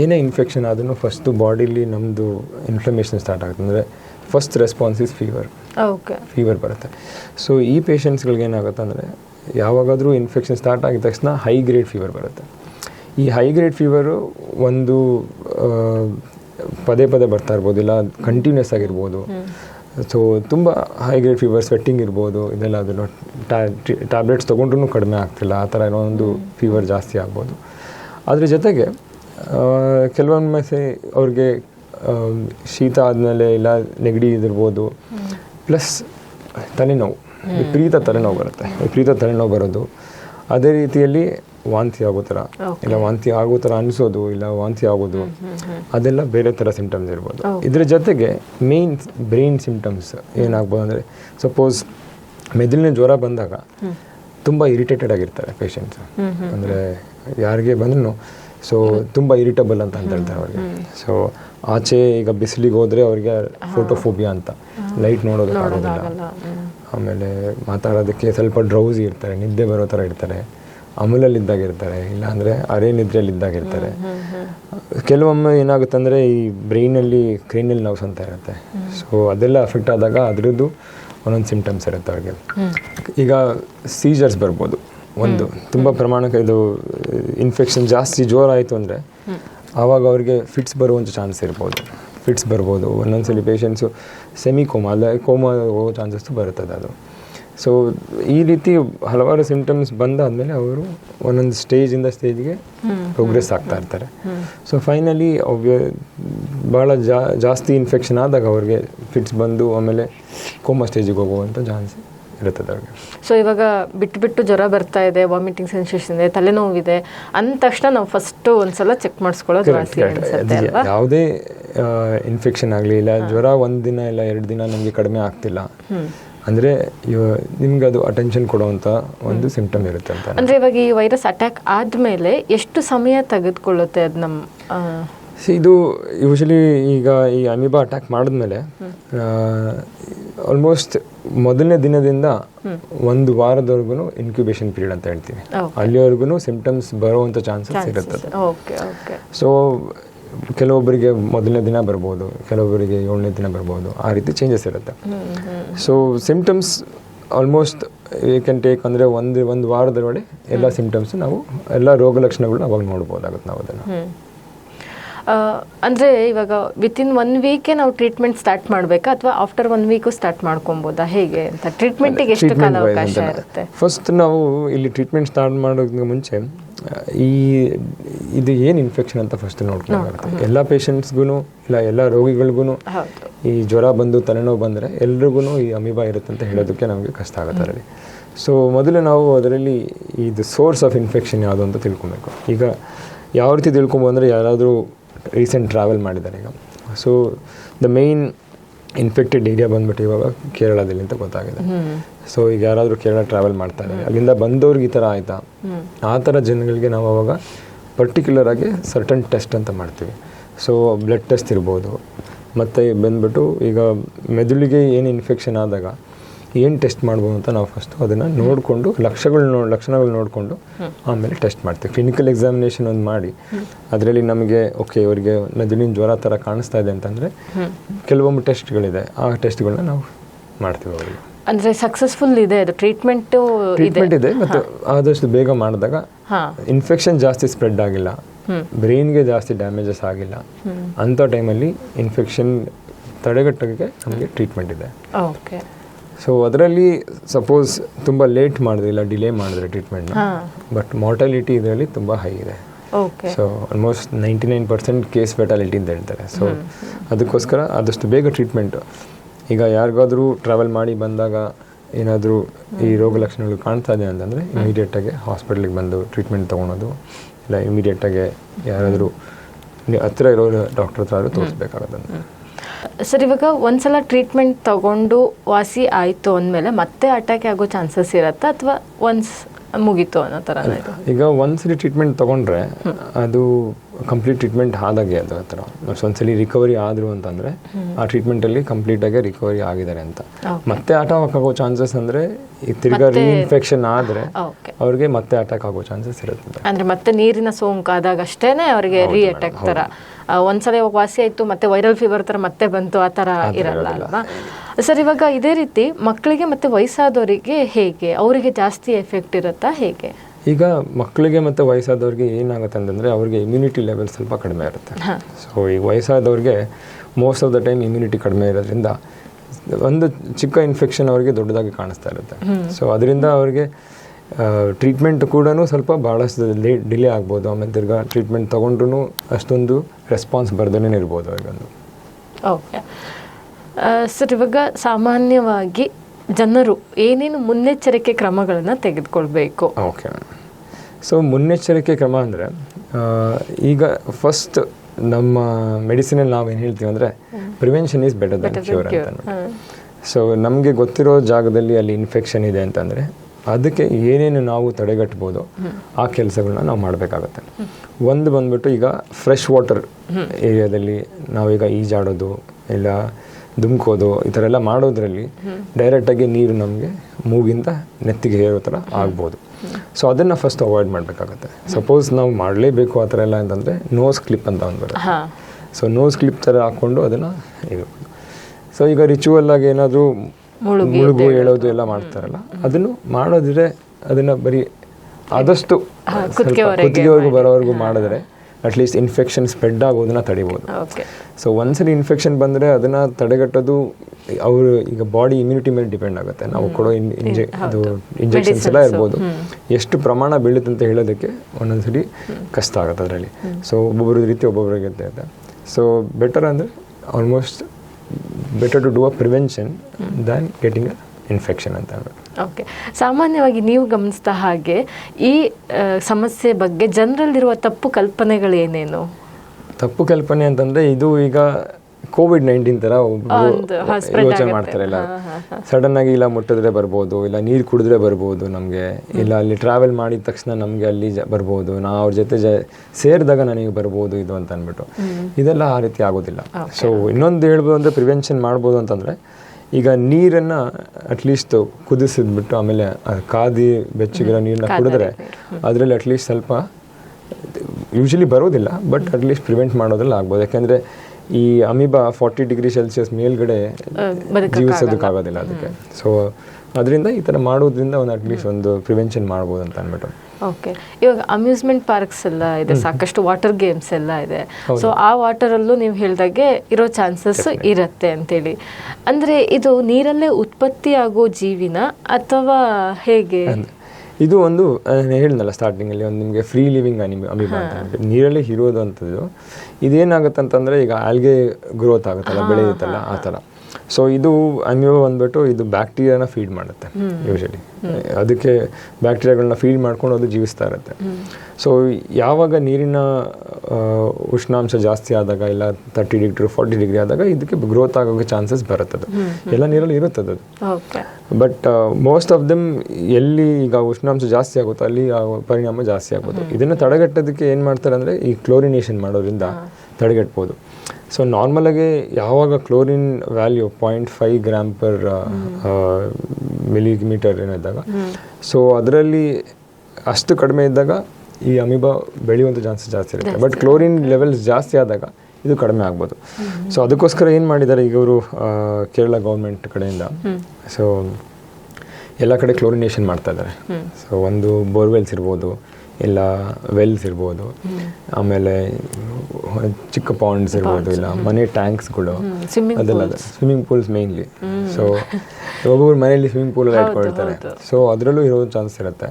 ಏನೇ ಇನ್ಫೆಕ್ಷನ್ ಆದ್ರೂ ಫಸ್ಟು ಬಾಡಿಲಿ ನಮ್ಮದು ಇನ್ಫ್ಲಮೇಷನ್ ಸ್ಟಾರ್ಟ್ ಆಗುತ್ತೆ. ಅಂದರೆ first response is fever okay fever ಬರುತ್ತೆ. ಸೊ ಈ ಪೇಷಂಟ್ಸ್ಗಳಿಗೆ ಏನಾಗುತ್ತೆ ಅಂದರೆ ಯಾವಾಗಾದರೂ ಇನ್ಫೆಕ್ಷನ್ ಸ್ಟಾರ್ಟ್ ಆಗಿದ ತಕ್ಷಣ ಹೈ ಗ್ರೇಡ್ ಫೀವರ್ ಬರುತ್ತೆ. ಈ ಹೈ ಗ್ರೇಡ್ ಫೀವರು ಒಂದು ಪದೇ ಪದೇ ಬರ್ತಾ ಇರ್ಬೋದು, ಇಲ್ಲ ಕಂಟಿನ್ಯೂಸ್ ಆಗಿರ್ಬೋದು. ಸೊ ತುಂಬ ಹೈ ಗ್ರೇಡ್ ಫೀವರ್ ಸ್ವೆಟ್ಟಿಂಗ್ ಇರ್ಬೋದು ಇದೆಲ್ಲ ಅದನ್ನು ಟ್ಯಾಬ್ಲೆಟ್ಸ್ ತೊಗೊಂಡ್ರೂ ಕಡಿಮೆ ಆಗ್ತಿಲ್ಲ, ಆ ಥರ ಏನೋ ಒಂದು ಫೀವರ್ ಜಾಸ್ತಿ ಆಗ್ಬೋದು. ಅದ್ರ ಜೊತೆಗೆ ಕೆಲವೊಮ್ಮೆ ಸೇ, ಅವ್ರಿಗೆ ಶೀತ ಆದಮೇಲೆ ಇಲ್ಲ ನೆಗಡಿ ಇದಿರ್ಬೋದು ಪ್ಲಸ್ ತಲೆನೋವು, ವಿಪರೀತ ತಲೆನೋವು ಬರುತ್ತೆ, ವಿಪರೀತ ತಲೆನೋವು ಬರೋದು. ಅದೇ ರೀತಿಯಲ್ಲಿ ವಾಂತಿ ಆಗೋ ಥರ. ಇಲ್ಲ ವಾಂತಿ ಆಗೋ ಥರ ಅನಿಸೋದು ಇಲ್ಲ ವಾಂತಿ ಆಗೋದು. ಅದೆಲ್ಲ ಬೇರೆ ಥರ ಸಿಂಟಮ್ಸ್ ಇರ್ಬೋದು. ಇದರ ಜೊತೆಗೆ ಮೇನ್ ಬ್ರೈನ್ ಸಿಂಟಮ್ಸ್ ಏನಾಗ್ಬೋದು ಅಂದರೆ ಸಪೋಸ್ ಮೆದುಳಿನ ಜ್ವರ ಬಂದಾಗ ತುಂಬ ಇರಿಟೇಟೆಡ್ ಆಗಿರ್ತಾರೆ ಪೇಷಂಟ್ಸ್ ಅಂದರೆ ಯಾರಿಗೆ ಬಂದ್ರೂ ಸೊ ತುಂಬ ಇರಿಟಬಲ್ ಅಂತ ಅಂತ ಹೇಳ್ತಾರೆ ಅವ್ರಿಗೆ. ಸೊ ಆಚೆ ಈಗ ಬಿಸಿಲಿಗೆ ಹೋದರೆ ಅವ್ರಿಗೆ ಫೋಟೋಫೋಬಿಯಾ ಅಂತ. ಲೈಟ್ ನೋಡೋದಕ್ಕೆ ಆಗೋದಿಲ್ಲ. ಆಮೇಲೆ ಮಾತಾಡೋದಕ್ಕೆ ಸ್ವಲ್ಪ ಡ್ರೌಸಿ ಇರ್ತಾರೆ ನಿದ್ದೆ ಬರೋ ಥರ ಇರ್ತಾರೆ. ಅಮಲಲ್ಲಿದ್ದಾಗ ಇರ್ತಾರೆ ಇಲ್ಲಾಂದರೆ ಅರೆ ನಿದ್ರೆಯಲ್ಲಿದ್ದಾಗ ಇರ್ತಾರೆ ಕೆಲವೊಮ್ಮೆ ಏನಾಗುತ್ತೆ ಅಂದರೆ ಈ ಬ್ರೈನಲ್ಲಿ ಕ್ರೇನಿಯಲ್ ನರ್ವ್ಸ್ ಅಂತ ಇರುತ್ತೆ. ಸೊ ಅದೆಲ್ಲ ಅಫೆಕ್ಟ್ ಆದಾಗ ಅದರದ್ದು ಒಂದೊಂದು ಸಿಂಪ್ಟಮ್ಸ್ ಇರುತ್ತೆ ಅವ್ರಿಗೆ. ಈಗ ಸೀಜರ್ಸ್ ಬರ್ಬೋದು. ಒಂದು, ತುಂಬ ಪ್ರಮಾಣಕ್ಕೆ ಇದು ಇನ್ಫೆಕ್ಷನ್ ಜಾಸ್ತಿ ಜೋರಾಯಿತು ಅಂದರೆ ಆವಾಗ ಅವ್ರಿಗೆ ಫಿಟ್ಸ್ ಬರುವಂಥ ಚಾನ್ಸ್ ಇರ್ಬೋದು. ಫಿಟ್ಸ್ ಬರ್ಬೋದು. ಒಂದೊಂದ್ಸಲಿ ಪೇಷಂಟ್ಸು ಸೆಮಿ ಕೋಮಾ, ಅಲ್ಲ, ಕೋಮಾ ಹೋಗೋ ಚಾನ್ಸಸ್ಸು ಬರುತ್ತದೆ ಅದು ಸೊ ಈ ರೀತಿ ಹಲವಾರು ಸಿಂಪ್ಟಮ್ಸ್ ಬಂದಾದಮೇಲೆ ಅವರು ಒಂದೊಂದು ಸ್ಟೇಜಿಂದ ಸ್ಟೇಜ್ಗೆ ಪ್ರೋಗ್ರೆಸ್ ಆಗ್ತಾ ಇರ್ತಾರೆ. ಸೊ ಫೈನಲಿ ಅವ್ಯ ಭಾಳ ಜಾ ಜಾಸ್ತಿ ಇನ್ಫೆಕ್ಷನ್ ಆದಾಗ ಅವ್ರಿಗೆ ಫಿಟ್ಸ್ ಬಂದು ಆಮೇಲೆ ಕೋಮಾ ಸ್ಟೇಜಿಗೆ ಹೋಗುವಂಥ ಚಾನ್ಸ್ ಇರುತ್ತದೆ ಅವ್ರಿಗೆ. ಸೊ ಇವಾಗ ಬಿಟ್ಟು ಬಿಟ್ಟು ಜ್ವರ ಬರ್ತಾ ಇದೆ ವಾಮಿಟಿಂಗ್ ಸೆನ್ಸೇಷನ್ ಇದೆ ತಲೆನೋವಿದೆ ಅಂದ ತಕ್ಷಣ ನಾವು ಫಸ್ಟ್ ಒಂದ್ಸಲ ಚೆಕ್ ಮಾಡಿಸ್ಕೊಳ್ಳೋದು ಯಾವುದೇ ಇನ್ಫೆಕ್ಷನ್ ಆಗಲಿ ಇಲ್ಲ ಜ್ವರ ಒಂದು ದಿನ ಇಲ್ಲ ಎರಡು ದಿನ ನಮಗೆ ಕಡಿಮೆ ಆಗ್ತಿಲ್ಲ. ಅಂದರೆ ನಿಮ್ಗೆ ಅದು ಅಟೆನ್ಷನ್ ಕೊಡುವಂಥ ಒಂದು ಸಿಂಪ್ಟಮ್ ಇರುತ್ತೆ ಅಂತ ಅಂದ್ರೆ ಇವಾಗ ಈ ವೈರಸ್ ಅಟ್ಯಾಕ್ ಆದ್ಮೇಲೆ ಎಷ್ಟು ಸಮಯ ತೆಗೆದುಕೊಳ್ಳುತ್ತೆ ಅದು ನಮ್ಮ ಇದು ಯೂಶಲಿ ಈಗ ಈ ಅಮಿಬಾ ಅಟ್ಯಾಕ್ ಮಾಡಿದ್ಮೇಲೆ ಆಲ್ಮೋಸ್ಟ್ ಮೊದಲನೇ ದಿನದಿಂದ ಒಂದು ವಾರದವರೆಗೂ ಇನ್ಕ್ಯುಬೇಷನ್ ಪೀರಿಯಡ್ ಅಂತ ಹೇಳ್ತೀವಿ. ಅಲ್ಲಿವರೆಗೂ ಸಿಂಪ್ಟಮ್ಸ್ ಬರುವಂಥ ಚಾನ್ಸಸ್ ಇರುತ್ತೆ. ಓಕೆ ಓಕೆ ಸೊ ಕೆಲವೊಬ್ಬರಿಗೆ ಮೊದಲನೇ ದಿನ ಬರ್ಬೋದು ಕೆಲವೊಬ್ಬರಿಗೆ ಏಳನೇ ದಿನ ಬರ್ಬೋದು ಆ ರೀತಿ ಚೇಂಜಸ್ ಇರುತ್ತೆ. So symptoms almost you can take ಅಂದರೆ ಒಂದು ಒಂದು ವಾರದೊಳಗೆ ಎಲ್ಲ ಸಿಂಪ್ಟಮ್ಸ್ ನಾವು ಎಲ್ಲ ರೋಗ ಲಕ್ಷಣಗಳನ್ನ ಅವಾಗ ನೋಡ್ಬೋದಾಗುತ್ತೆ ನಾವು ಅದನ್ನು. ಅಂದರೆ ಇವಾಗ ವಿತಿನ್ ಒನ್ ವೀಕೆ ನಾವು ಟ್ರೀಟ್ಮೆಂಟ್ ಸ್ಟಾರ್ಟ್ ಮಾಡಬೇಕಾ? ಅಥವಾ ಆಫ್ಟರ್ ಒನ್ ವೀಕು ಸ್ಟಾರ್ಟ್ ಮಾಡ್ಕೊಬೋದಾ? ಹೇಗೆ ಅಂತ? ಟ್ರೀಟ್ಮೆಂಟಿಗೆ ಎಷ್ಟು ಕಾಲ ಅವಕಾಶ ಇರುತ್ತೆ? ಫಸ್ಟ್ ನಾವು ಇಲ್ಲಿ ಟ್ರೀಟ್ಮೆಂಟ್ ಸ್ಟಾರ್ಟ್ ಮಾಡೋದಕ್ಕೆ ಮುಂಚೆ ಈ ಇದು ಏನು ಇನ್ಫೆಕ್ಷನ್ ಅಂತ ಫಸ್ಟ್ ನೋಡ್ಕೊಬೇಕಾಗುತ್ತೆ ಎಲ್ಲ ಪೇಷಂಟ್ಸ್ಗೂ ಇಲ್ಲ ಎಲ್ಲ ರೋಗಿಗಳಿಗೂ ಈ ಜ್ವರ ಬಂದು ತಲೆನೋವು ಬಂದರೆ ಎಲ್ರಿಗೂ ಈ ಅಮೀಬಾ ಇರುತ್ತೆ ಅಂತ ಹೇಳೋದಕ್ಕೆ ನಮಗೆ ಕಷ್ಟ ಆಗುತ್ತೆ ಅದರಲ್ಲಿ. ಸೊ ಮೊದಲು ನಾವು ಅದರಲ್ಲಿ ಇದು ಸೋರ್ಸ್ ಆಫ್ ಇನ್ಫೆಕ್ಷನ್ ಯಾವುದು ಅಂತ ತಿಳ್ಕೊಬೇಕು. ಈಗ ಯಾವ ರೀತಿ ತಿಳ್ಕೊಬೋದು ಅಂದರೆ ಯಾರಾದರೂ ರೀಸೆಂಟ್ ಟ್ರಾವೆಲ್ ಮಾಡಿದ್ದಾರೆ ಈಗ. So the main infected area ಬಂದ್ಬಿಟ್ಟು ಇವಾಗ ಕೇರಳದಲ್ಲಿ ಅಂತ ಗೊತ್ತಾಗಿದೆ. ಸೊ ಈಗ ಯಾರಾದರೂ ಕೇರಳ ಟ್ರಾವೆಲ್ ಮಾಡ್ತಾರೆ ಅಲ್ಲಿಂದ ಬಂದವ್ರಿಗೆ ಈ ಥರ ಆಯಿತಾ? ಆ ಥರ ಜನಗಳಿಗೆ ನಾವು ಅವಾಗ ಪರ್ಟಿಕ್ಯುಲರ್ ಆಗಿ ಸರ್ಟನ್ ಟೆಸ್ಟ್ ಅಂತ ಮಾಡ್ತೀವಿ. ಸೊ ಬ್ಲಡ್ ಟೆಸ್ಟ್ ಇರ್ಬೋದು. ಮತ್ತು ಬಂದ್ಬಿಟ್ಟು ಈಗ ಮೆದುಳಿಗೆ ಏನು ಇನ್ಫೆಕ್ಷನ್ ಆದಾಗ ಏನು ಟೆಸ್ಟ್ ಮಾಡ್ಬೋದು ಅಂತ ನಾವು ಫಸ್ಟು ಅದನ್ನು ನೋಡಿಕೊಂಡು ಲಕ್ಷಗಳು ನೋ ಲಕ್ಷಣಗಳು ನೋಡಿಕೊಂಡು ಆಮೇಲೆ ಟೆಸ್ಟ್ ಮಾಡ್ತೀವಿ. ಕ್ಲಿನಿಕಲ್ ಎಕ್ಸಾಮಿನೇಷನ್ ಒಂದು ಮಾಡಿ. ಅದರಲ್ಲಿ ನಮಗೆ ಓಕೆ ಇವರಿಗೆ ಮೆದುಳಿನ ಜ್ವರ ಥರ ಕಾಣಿಸ್ತಾ ಇದೆ ಅಂತಂದರೆ ಕೆಲವೊಮ್ಮೆ ಟೆಸ್ಟ್ಗಳಿದೆ. ಆ ಟೆಸ್ಟ್ಗಳನ್ನ ನಾವು ಮಾಡ್ತೀವಿ ಅವರಿಗೆ. ಅಂದ್ರೆ ಸಕ್ಸಸ್ಫುಲ್ ಇದೆ ಅದು ಟ್ರೀಟ್ಮೆಂಟ್ ಟ್ರೀಟ್ಮೆಂಟ್ ಇದೆ. ಮತ್ತು ಆದಷ್ಟು ಬೇಗ ಮಾಡಿದಾಗ ಇನ್ಫೆಕ್ಷನ್ ಜಾಸ್ತಿ ಸ್ಪ್ರೆಡ್ ಆಗಿಲ್ಲ. ಬ್ರೈನ್ಗೆ ಜಾಸ್ತಿ ಡ್ಯಾಮೇಜಸ್ ಆಗಿಲ್ಲ. ಅಂಥ ಟೈಮಲ್ಲಿ ಇನ್ಫೆಕ್ಷನ್ ತಡೆಗಟ್ಟೋಕ್ಕೆ ನಮಗೆ ಟ್ರೀಟ್ಮೆಂಟ್ ಇದೆ. ಓಕೆ ಸೊ ಅದರಲ್ಲಿ ಸಪೋಸ್ ತುಂಬ ಲೇಟ್ ಮಾಡಿದ್ರೆ ಇಲ್ಲ ಡಿಲೇ ಮಾಡಿದ್ರೆ ಟ್ರೀಟ್ಮೆಂಟ್ನ ಬಟ್ ಮಾರ್ಟಾಲಿಟಿ ಇದರಲ್ಲಿ ತುಂಬ ಹೈ ಇದೆ. So almost ninety nine percent case fatality ಅಂತ ಹೇಳ್ತಾರೆ. ಸೊ ಅದಕ್ಕೋಸ್ಕರ ಆದಷ್ಟು ಬೇಗ ಟ್ರೀಟ್ಮೆಂಟು ಈಗ ಯಾರಿಗಾದರೂ ಟ್ರಾವೆಲ್ ಮಾಡಿ ಬಂದಾಗ ಏನಾದರೂ ಈ ರೋಗ ಲಕ್ಷಣಗಳು ಕಾಣ್ತಾ ಇದೆ ಅಂತಂದರೆ ಇಮಿಡಿಯೇಟಾಗಿ ಹಾಸ್ಪಿಟ್ಲಿಗೆ ಬಂದು ಟ್ರೀಟ್ಮೆಂಟ್ ತೊಗೊಳೋದು ಇಲ್ಲ ಇಮಿಡಿಯೇಟಾಗಿ ಯಾರಾದರೂ ಹತ್ತಿರ ಇರೋ ಡಾಕ್ಟರ್ ಹತ್ರ ಆದರೂ ತೋರಿಸ್ಬೇಕಾಗತ್ತೆ ಸರ್ ಇವಾಗ ಒಂದ್ಸಲ ಟ್ರೀಟ್ಮೆಂಟ್ ತಗೊಂಡು ವಾಸಿ ಆಯ್ತು ಅಂದಮೇಲೆ ಮತ್ತೆ ಅಟ್ಯಾಕ್ ಆಗೋ ಚಾನ್ಸಸ್ ಇರುತ್ತಾ? ಅಥವಾ ಒನ್ಸ್ ಮುಗಿತು ಅನ್ನೋ ಥರ ಈಗ ಒಂದ್ಸಲಿ ಟ್ರೀಟ್ಮೆಂಟ್ ತಗೊಂಡ್ರೆ ಅದು ಕಂಪ್ಲೀಟ್ ಟ್ರೀಟ್ಮೆಂಟ್ ಆದಾಗೆ ಅದು ಆ ಥರ. ಒಂದ್ಸಲಿ ರಿಕವರಿ ಆದ್ರು ಅಂತಂದರೆ ಆ ಟ್ರೀಟ್ಮೆಂಟಲ್ಲಿ ಕಂಪ್ಲೀಟಾಗಿ ರಿಕವರಿ ಆಗಿದ್ದಾರೆ ಅಂತ. ಮತ್ತೆ ಅಟ್ಯಾಕ್ ಆಗೋ ಚಾನ್ಸಸ್ ಅಂದರೆ ಈ ತಿರ್ಗಾ ರೀಇನ್ಫೆಕ್ಷನ್ ಆದರೆ ಅವ್ರಿಗೆ ಮತ್ತೆ ಅಟ್ಯಾಕ್ ಆಗೋ ಚಾನ್ಸಸ್ ಇರುತ್ತೆ. ಅಂದ್ರೆ ಮತ್ತೆ ನೀರಿನ ಸೋಂಕು ಆದಾಗ ಅಷ್ಟೇನೆ ಅವರಿಗೆ ರೀ ಅಟ್ಯಾಕ್ ತರ ಆ, ಒಂದ್ಸಲ ಇವಾಗ ವಾಸಿ ಆಯ್ತು ಮತ್ತೆ ವೈರಲ್ ಫೀವರ್ ತರ ಮತ್ತೆ ಬಂತು ಆ ತರ ಇರಲ್ಲ ಅಲ್ವಾ? ಸರ್ ಇವಾಗ ಇದೇ ರೀತಿ ಮಕ್ಕಳಿಗೆ ಮತ್ತೆ ವಯಸ್ಸಾದವರಿಗೆ ಹೇಗೆ? ಅವರಿಗೆ ಜಾಸ್ತಿ ಎಫೆಕ್ಟ್ ಇರುತ್ತಾ ಹೇಗೆ? ಈಗ ಮಕ್ಕಳಿಗೆ ಮತ್ತು ವಯಸ್ಸಾದವ್ರಿಗೆ ಏನಾಗುತ್ತೆ ಅಂತಂದರೆ ಅವ್ರಿಗೆ ಇಮ್ಯುನಿಟಿ ಲೆವೆಲ್ ಸ್ವಲ್ಪ ಕಡಿಮೆ ಇರುತ್ತೆ. ಸೊ ಈ ವಯಸ್ಸಾದವ್ರಿಗೆ most of the time immunity ಕಡಿಮೆ ಇರೋದ್ರಿಂದ ಒಂದು ಚಿಕ್ಕ ಇನ್ಫೆಕ್ಷನ್ ಅವರಿಗೆ ದೊಡ್ಡದಾಗಿ ಕಾಣಿಸ್ತಾ ಇರುತ್ತೆ. ಸೊ ಅದರಿಂದ ಅವ್ರಿಗೆ ಟ್ರೀಟ್ಮೆಂಟ್ ಕೂಡ ಸ್ವಲ್ಪ ಭಾಳಷ್ಟು ಡಿಲೇ ಆಗ್ಬೋದು. ಆಮೇಲೆ ತಿರ್ಗಾ ಟ್ರೀಟ್ಮೆಂಟ್ ತೊಗೊಂಡ್ರು ಅಷ್ಟೊಂದು ರೆಸ್ಪಾನ್ಸ್ ಬರ್ದೇ ಇರ್ಬೋದು ಅವ್ರಿಗೊಂದು ಓಕೆ ಸರ್ ಇವಾಗ ಸಾಮಾನ್ಯವಾಗಿ ಜನರು ಏನೇನು ಮುನ್ನೆಚ್ಚರಿಕೆ ಕ್ರಮಗಳನ್ನು ತೆಗೆದುಕೊಳ್ಬೇಕು? ಓಕೆ ಸೊ ಮುನ್ನೆಚ್ಚರಿಕೆ ಕ್ರಮ ಅಂದರೆ ಈಗ ಫಸ್ಟ್ ನಮ್ಮ ಮೆಡಿಸಿನಲ್ಲಿ ನಾವು ಏನು ಹೇಳ್ತೀವಿ ಅಂದರೆ prevention is better than cure ಅಂತ ಸೊ ನಮಗೆ ಗೊತ್ತಿರೋ ಜಾಗದಲ್ಲಿ ಅಲ್ಲಿ ಇನ್ಫೆಕ್ಷನ್ ಇದೆ ಅಂತಂದರೆ ಅದಕ್ಕೆ ಏನೇನು ನಾವು ತಡೆಗಟ್ಬೋದು ಆ ಕೆಲಸಗಳನ್ನ ನಾವು ಮಾಡಬೇಕಾಗತ್ತೆ. ಒಂದು ಬಂದ್ಬಿಟ್ಟು ಈಗ ಫ್ರೆಶ್ ವಾಟರ್ ಏರಿಯಾದಲ್ಲಿ ನಾವೀಗ ಈಜಾಡೋದು ಇಲ್ಲ ಧುಮ್ಕೋದು ಈ ಥರ ಎಲ್ಲ ಮಾಡೋದ್ರಲ್ಲಿ ಡೈರೆಕ್ಟಾಗಿ ನೀರು ನಮಗೆ ಮೂಗಿಂದ ನೆತ್ತಿಗೆ ಹೇರೋ ಥರ ಆಗ್ಬೋದು. ಸೊ ಅದನ್ನು ಫಸ್ಟ್ ಅವಾಯ್ಡ್ ಮಾಡಬೇಕಾಗತ್ತೆ. ಸಪೋಸ್ ನಾವು ಮಾಡಲೇಬೇಕು ಆ ಥರ ಎಲ್ಲ ಅಂತಂದರೆ ನೋಸ್ ಕ್ಲಿಪ್ ಅಂತ ಒಂದು ಬರುತ್ತೆ. ಸೊ ನೋಸ್ ಕ್ಲಿಪ್ ಥರ ಹಾಕ್ಕೊಂಡು ಅದನ್ನು ಇದು. ಸೊ ಈಗ ರಿಚುವಲ್ ಆಗಿ ಏನಾದರೂ ಮುಳುಗು ಹೇಳೋದು ಎಲ್ಲ ಮಾಡ್ತಾರಲ್ಲ ಅದನ್ನು ಮಾಡೋದಿದ್ರೆ ಅದನ್ನ ಬರೀ ಆದಷ್ಟು ಕುತ್ತಿಗೆವರೆಗೂ ಬರೋವರೆಗೂ ಮಾಡಿದ್ರೆ ಅಟ್ಲೀಸ್ಟ್ ಇನ್ಫೆಕ್ಷನ್ ಸ್ಪ್ರೆಡ್ ಆಗೋದನ್ನ ತಡಿಬೋದು. ಸೊ ಒಂದ್ಸರಿ ಇನ್ಫೆಕ್ಷನ್ ಬಂದ್ರೆ ಅದನ್ನ ತಡೆಗಟ್ಟೋದು ಅವರು ಈಗ ಬಾಡಿ ಇಮ್ಯುನಿಟಿ ಮೇಲೆ ಡಿಪೆಂಡ್ ಆಗುತ್ತೆ. ನಾವು ಕೊಡೋ ಇನ್ ಇಂಜೆ ಇದು ಇಂಜೆಕ್ಷನ್ಸ್ ಎಲ್ಲ ಇರ್ಬೋದು. ಎಷ್ಟು ಪ್ರಮಾಣ ಬೀಳುತ್ತೆ ಅಂತ ಹೇಳೋದಕ್ಕೆ ಒಂದೊಂದ್ಸರಿ ಕಷ್ಟ ಆಗುತ್ತೆ ಅದರಲ್ಲಿ. ಸೊ ಒಬ್ಬೊಬ್ಬರ ರೀತಿ ಒಬ್ಬೊಬ್ಬರಿಗೆ ಇರುತ್ತೆ ಸೊ ಬೆಟರ್ ಅಂದರೆ almost better to do a prevention than getting infection ಅಂತ ಓಕೆ ಸಾಮಾನ್ಯವಾಗಿ ನೀವು ಗಮನಿಸಿದ ಹಾಗೆ ಈ ಸಮಸ್ಯೆ ಬಗ್ಗೆ ಜನರಲ್ಲಿರುವ ತಪ್ಪು ಕಲ್ಪನೆಗಳೇನೇನು? ತಪ್ಪು ಕಲ್ಪನೆ ಅಂತಂದರೆ ಇದು ಈಗ ಕೋವಿಡ್ ನೈನ್ಟೀನ್ spread ಯೋಚನೆ ಮಾಡ್ತಾರೆ ಎಲ್ಲ. ಆಗಿ ಇಲ್ಲ ಮುಟ್ಟಿದ್ರೆ ಬರ್ಬೋದು ಇಲ್ಲ ನೀರು ಕುಡಿದ್ರೆ ಬರ್ಬೋದು ನಮಗೆ ಇಲ್ಲ ಅಲ್ಲಿ ಟ್ರಾವೆಲ್ ಮಾಡಿದ ತಕ್ಷಣ ನಮಗೆ ಅಲ್ಲಿ ಜ ಬರ್ಬೋದು ನಾ ಅವ್ರ ಜೊತೆ ಜ ಸೇರಿದಾಗ ನನಗೆ ಬರ್ಬೋದು ಇದು ಅಂತ ಅಂದ್ಬಿಟ್ಟು. ಇದೆಲ್ಲ ಆ ರೀತಿ ಆಗೋದಿಲ್ಲ. ಸೊ ಇನ್ನೊಂದು ಹೇಳ್ಬೋದು ಅಂದರೆ ಪ್ರಿವೆನ್ಷನ್ ಮಾಡ್ಬೋದು ಅಂತಂದರೆ ಈಗ ನೀರನ್ನು ಅಟ್ಲೀಸ್ಟ್ ಕುದಿಸಿದ್ಬಿಟ್ಟು ಆಮೇಲೆ ಕಾದಿ ಬೆಚ್ಚಗಿರೋ ನೀರನ್ನ ಕುಡಿದ್ರೆ ಅದರಲ್ಲಿ ಅಟ್ಲೀಸ್ಟ್ ಸ್ವಲ್ಪ ಯೂಶಲಿ ಬರೋದಿಲ್ಲ ಬಟ್ ಅಟ್ಲೀಸ್ಟ್ ಪ್ರಿವೆಂಟ್ ಮಾಡೋದ್ರಲ್ಲಿ ಆಗ್ಬೋದು. ಯಾಕಂದರೆ ಈ ಅಮೀಬಾ ಫಾರ್ಟಿ ಡಿಗ್ರಿ ಸೆಲ್ಸಿಯಸ್ ಮೇಲ್ಗಡೆ ಜೀವಿಸೋದಕ್ಕಾಗೋದಿಲ್ಲ ಅದಕ್ಕೆ. ಸೊ ಅದರಿಂದ ಈ ಥರ ಮಾಡೋದ್ರಿಂದ ಒಂದು ಅಟ್ಲೀಸ್ಟ್ ಒಂದು ಪ್ರಿವೆನ್ಷನ್ ಮಾಡ್ಬೋದು ಅಂತ ಅಂದ್ಬಿಟ್ಟು ಓಕೆ ಇವಾಗ ಅಮ್ಯೂಸ್ಮೆಂಟ್ ಪಾರ್ಕ್ಸ್ ಎಲ್ಲ ಇದೆ ಸಾಕಷ್ಟು ವಾಟರ್ ಗೇಮ್ಸ್ ಎಲ್ಲ ಇದೆ. ಸೊ ಆ ವಾಟರಲ್ಲೂ ನೀವು ಹೇಳ್ದಾಗೆ ಇರೋ ಚಾನ್ಸಸ್ ಇರುತ್ತೆ ಅಂತೇಳಿ. ಅಂದ್ರೆ ಇದು ನೀರಲ್ಲೇ ಉತ್ಪತ್ತಿ ಆಗೋ ಜೀವಿನ ಅಥವಾ ಹೇಗೆ? ಇದು ಒಂದು ಹೇಳಿದ್ನಲ್ಲ ಸ್ಟಾರ್ಟಿಂಗಲ್ಲಿ ಒಂದು ನಿಮಗೆ ಫ್ರೀ ಲಿವಿಂಗ್ ಅನಿಮಿ ಅಮೀಬಾ ಅಂತ ಅಂದ್ಬಿಟ್ಟು. ನೀರಲ್ಲಿ ಇರೋದು ಅಂಥದ್ದು ಇದೇನಾಗುತ್ತೆ ಅಂತಂದರೆ ಈಗ ಆಲ್ಗೆ ಗ್ರೋತ್ ಆಗುತ್ತಲ್ಲ ಬೆಳೆಯುತ್ತಲ್ಲ ಆ ಥರ ಸೊ ಇದು ಅಮ್ಯೂ ಬಂದ್ಬಿಟ್ಟು ಇದು ಬ್ಯಾಕ್ಟೀರಿಯಾನ ಫೀಡ್ ಮಾಡುತ್ತೆ ಯೂಶಲಿ ಅದಕ್ಕೆ ಬ್ಯಾಕ್ಟೀರಿಯಾಗಳನ್ನ ಫೀಡ್ ಮಾಡ್ಕೊಂಡು ಅದು ಜೀವಿಸ್ತಾ ಇರುತ್ತೆ. ಸೊ ಯಾವಾಗ ನೀರಿನ ಉಷ್ಣಾಂಶ ಜಾಸ್ತಿ ಆದಾಗ ಇಲ್ಲ ತರ್ಟಿ ಡಿಗ್ರಿ ಫಾರ್ಟಿ ಡಿಗ್ರಿ ಆದಾಗ ಇದಕ್ಕೆ ಗ್ರೋತ್ ಆಗೋಕ್ಕೆ ಚಾನ್ಸಸ್ ಬರುತ್ತದೆ ಎಲ್ಲ ನೀರಲ್ಲಿ ಇರುತ್ತದೆ ಅದು. ಬಟ್ ಮೋಸ್ಟ್ ಆಫ್ ದಮ್ ಎಲ್ಲಿ ಈಗ ಉಷ್ಣಾಂಶ ಜಾಸ್ತಿ ಆಗುತ್ತೋ ಅಲ್ಲಿ ಪರಿಣಾಮ ಜಾಸ್ತಿ ಆಗುತ್ತೆ ಇದನ್ನು ತಡೆಗಟ್ಟೋದಕ್ಕೆ ಏನು ಮಾಡ್ತಾರೆ ಅಂದರೆ ಈ ಕ್ಲೋರಿನೇಷನ್ ಮಾಡೋದ್ರಿಂದ ತಡೆಗಟ್ಬೋದು. ಸೊ ನಾರ್ಮಲಾಗಿ ಯಾವಾಗ chlorine value point five gram per millimeter ಏನಿದ್ದಾಗ so ಅದರಲ್ಲಿ ಅಷ್ಟು ಕಡಿಮೆ ಇದ್ದಾಗ ಈ ಅಮೀಬಾ ಬೆಳೆಯುವಂಥ ಚಾನ್ಸಸ್ ಜಾಸ್ತಿ ಇರುತ್ತೆ. ಬಟ್ ಕ್ಲೋರಿನ್ ಲೆವೆಲ್ಸ್ ಜಾಸ್ತಿ ಆದಾಗ ಇದು ಕಡಿಮೆ ಆಗ್ಬೋದು. ಸೊ ಅದಕ್ಕೋಸ್ಕರ ಏನು ಮಾಡಿದ್ದಾರೆ ಈಗ ಇವರು ಕೇರಳ ಗೌರ್ಮೆಂಟ್ ಕಡೆಯಿಂದ ಸೊ ಎಲ್ಲ ಕಡೆ ಕ್ಲೋರಿನೇಷನ್ ಮಾಡ್ತಾ ಇದ್ದಾರೆ. ಸೊ ಒಂದು ಬೋರ್ವೆಲ್ಸ್ ಇರ್ಬೋದು ಇಲ್ಲ ವೆಲ್ಸ್ ಇರ್ಬೋದು. ಆಮೇಲೆ ಚಿಕ್ಕ ಪಾಂಡ್ಸ್ ಇರ್ಬೋದು ಇಲ್ಲ ಮನೆ ಟ್ಯಾಂಕ್ಸ್ಗಳು ಅದೆಲ್ಲ ಸ್ವಿಮ್ಮಿಂಗ್ ಪೂಲ್ಸ್ ಮೇನ್ಲಿ ಸೊ ಒಬ್ಬೊಬ್ಬರು ಮನೆಯಲ್ಲಿ ಸ್ವಿಮ್ಮಿಂಗ್ ಪೂಲ್ ಇಟ್ಕೊಳ್ತಾರೆ. ಸೊ ಅದರಲ್ಲೂ ಇರೋ ಚಾನ್ಸ್ ಇರುತ್ತೆ.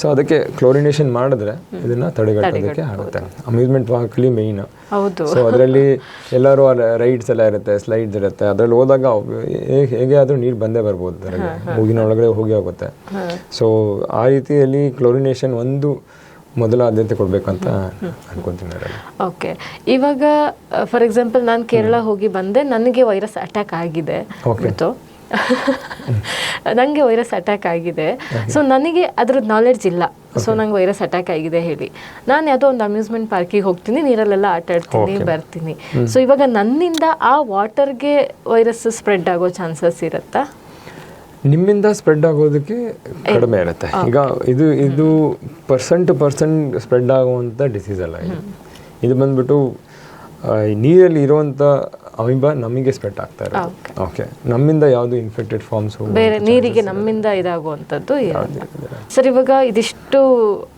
ಸೊ ಅದಕ್ಕೆ ಕ್ಲೋರಿನೇಷನ್ ಮಾಡಿದ್ರೆ ಇದನ್ನ ತಡೆಗಟ್ಟೋದಕ್ಕೆ ಆಗುತ್ತೆ ಅಮ್ಯೂಸ್ಮೆಂಟ್ ಪಾರ್ಕಲ್ಲಿ ಮೇಯ್ನ್ ಸೊ ಅದರಲ್ಲಿ ಎಲ್ಲರೂ ರೈಡ್ಸ್ ಎಲ್ಲ ಇರುತ್ತೆ ಸ್ಲೈಡ್ಸ್ ಇರುತ್ತೆ. ಅದ್ರಲ್ಲಿ ಹೋದಾಗ ಹೇಗೆ ಆದರೂ ನೀರು ಬಂದೇ ಬರ್ಬೋದು ಅದರಲ್ಲಿ. ಮೂಗಿನ ಒಳಗಡೆ ಹೋಗಿ ಹೋಗುತ್ತೆ. ಸೊ ಆ ರೀತಿಯಲ್ಲಿ ಕ್ಲೋರಿನೇಷನ್ ಒಂದು ಮೊದಲ ಆದ್ಯತೆ ಕೊಡಬೇಕಂತ ಅನ್ಕೊಂತೀನಿ ಓಕೆ ಇವಾಗ ಫಾರ್ ಎಕ್ಸಾಂಪಲ್ ನಾನು ಕೇರಳ ಹೋಗಿ ಬಂದೆ ನನಗೆ ವೈರಸ್ ಅಟ್ಯಾಕ್ ಆಗಿದೆ. ನನಗೆ ವೈರಸ್ ಅಟ್ಯಾಕ್ ಆಗಿದೆ. ಸೊ ನನಗೆ ಅದ್ರದ್ದು ನಾಲೆಡ್ಜ್ ಇಲ್ಲ. ಸೊ ನಂಗೆ ವೈರಸ್ ಅಟ್ಯಾಕ್ ಆಗಿದೆ ಹೇಳಿ. ನಾನು ಯಾವುದೋ ಒಂದು ಅಮ್ಯೂಸ್ಮೆಂಟ್ ಪಾರ್ಕಿಗೆ ಹೋಗ್ತೀನಿ ನೀರಲ್ಲೆಲ್ಲ ಆಟ ಆಡ್ತೀನಿ ಬರ್ತೀನಿ. ಸೊ ಇವಾಗ ನನ್ನಿಂದ ಆ ವಾಟರ್ಗೆ ವೈರಸ್ ಸ್ಪ್ರೆಡ್ ಆಗೋ ಚಾನ್ಸಸ್ ಇರುತ್ತಾ? ನಿಮ್ಮಿಂದ ಸ್ಪ್ರೆಡ್ ಆಗೋದಕ್ಕೆ ಕಡಿಮೆ ಇರುತ್ತೆ. ಈಗ ಇದು ಇದು ಪರ್ಸೆಂಟ್ ಟು ಪರ್ಸನ್ ಸ್ಪ್ರೆಡ್ ಆಗುವಂಥ ಡಿಸೀಸ್ ಅಲ್ಲ ಇದು. ಇದು ಬಂದ್ಬಿಟ್ಟು ನೀರಲ್ಲಿ ಇರುವಂಥ ಅಮೀಬಾ ನಮಗೆ ಸ್ಪ್ರೆಡ್ ಆಗ್ತಾ ಇರೋದು. ಓಕೆ ನಮ್ಮಿಂದ ಯಾವುದು ಇನ್ಫೆಕ್ಟೆಡ್ ಫಾರ್ಮ್ಸ್ ಬೇರೆ ನೀರಿಗೆ ನಮ್ಮಿಂದ ಇದಾಗುವಂಥದ್ದು ಸರ್ ಇವಾಗ ಇದಿಷ್ಟು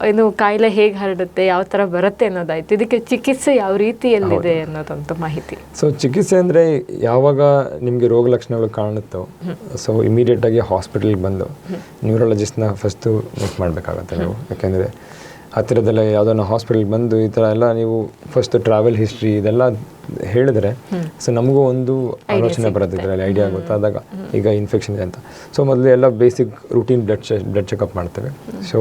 ಏನು ಕಾಯಿಲೆ ಹೇಗೆ ಹರಡುತ್ತೆ ಯಾವ ಥರ ಬರುತ್ತೆ ಅನ್ನೋದಾಯ್ತು. ಇದಕ್ಕೆ ಚಿಕಿತ್ಸೆ ಯಾವ ರೀತಿಯಲ್ಲಿದೆ ಅನ್ನೋದಂತ ಮಾಹಿತಿ. ಸೊ ಚಿಕಿತ್ಸೆ ಅಂದರೆ ಯಾವಾಗ ನಿಮಗೆ ರೋಗ ಲಕ್ಷಣಗಳು ಕಾಣುತ್ತೋ ಸೊ ಇಮಿಡಿಯೇಟಾಗಿ ಹಾಸ್ಪಿಟಲ್ಗೆ ಬಂದು ನ್ಯೂರಾಲಜಿಸ್ಟ್ನ ಫಸ್ಟು ಮೀಟ್ ಮಾಡಬೇಕಾಗತ್ತೆ ನೀವು. ಯಾಕೆಂದರೆ ಹತ್ತಿರದಲ್ಲೇ ಯಾವುದೋ ಹಾಸ್ಪಿಟಲ್ಗೆ ಬಂದು ಈ ಥರ ಎಲ್ಲ ನೀವು ಫಸ್ಟ್ ಟ್ರಾವೆಲ್ ಹಿಸ್ಟ್ರಿ ಇದೆಲ್ಲ ಹೇಳಿದ್ರೆ ಸೊ ನಮಗೂ ಒಂದು ಆಲೋಚನೆ ಬರುತ್ತೆ ಇದರಲ್ಲಿ ಐಡಿಯಾ ಗೊತ್ತಾದಾಗ ಈಗ ಇನ್ಫೆಕ್ಷನ್ ಇದೆ ಅಂತ. ಸೊ ಮೊದಲು ಎಲ್ಲ basic routine blood check blood checkup ಮಾಡ್ತೇವೆ. ಸೊ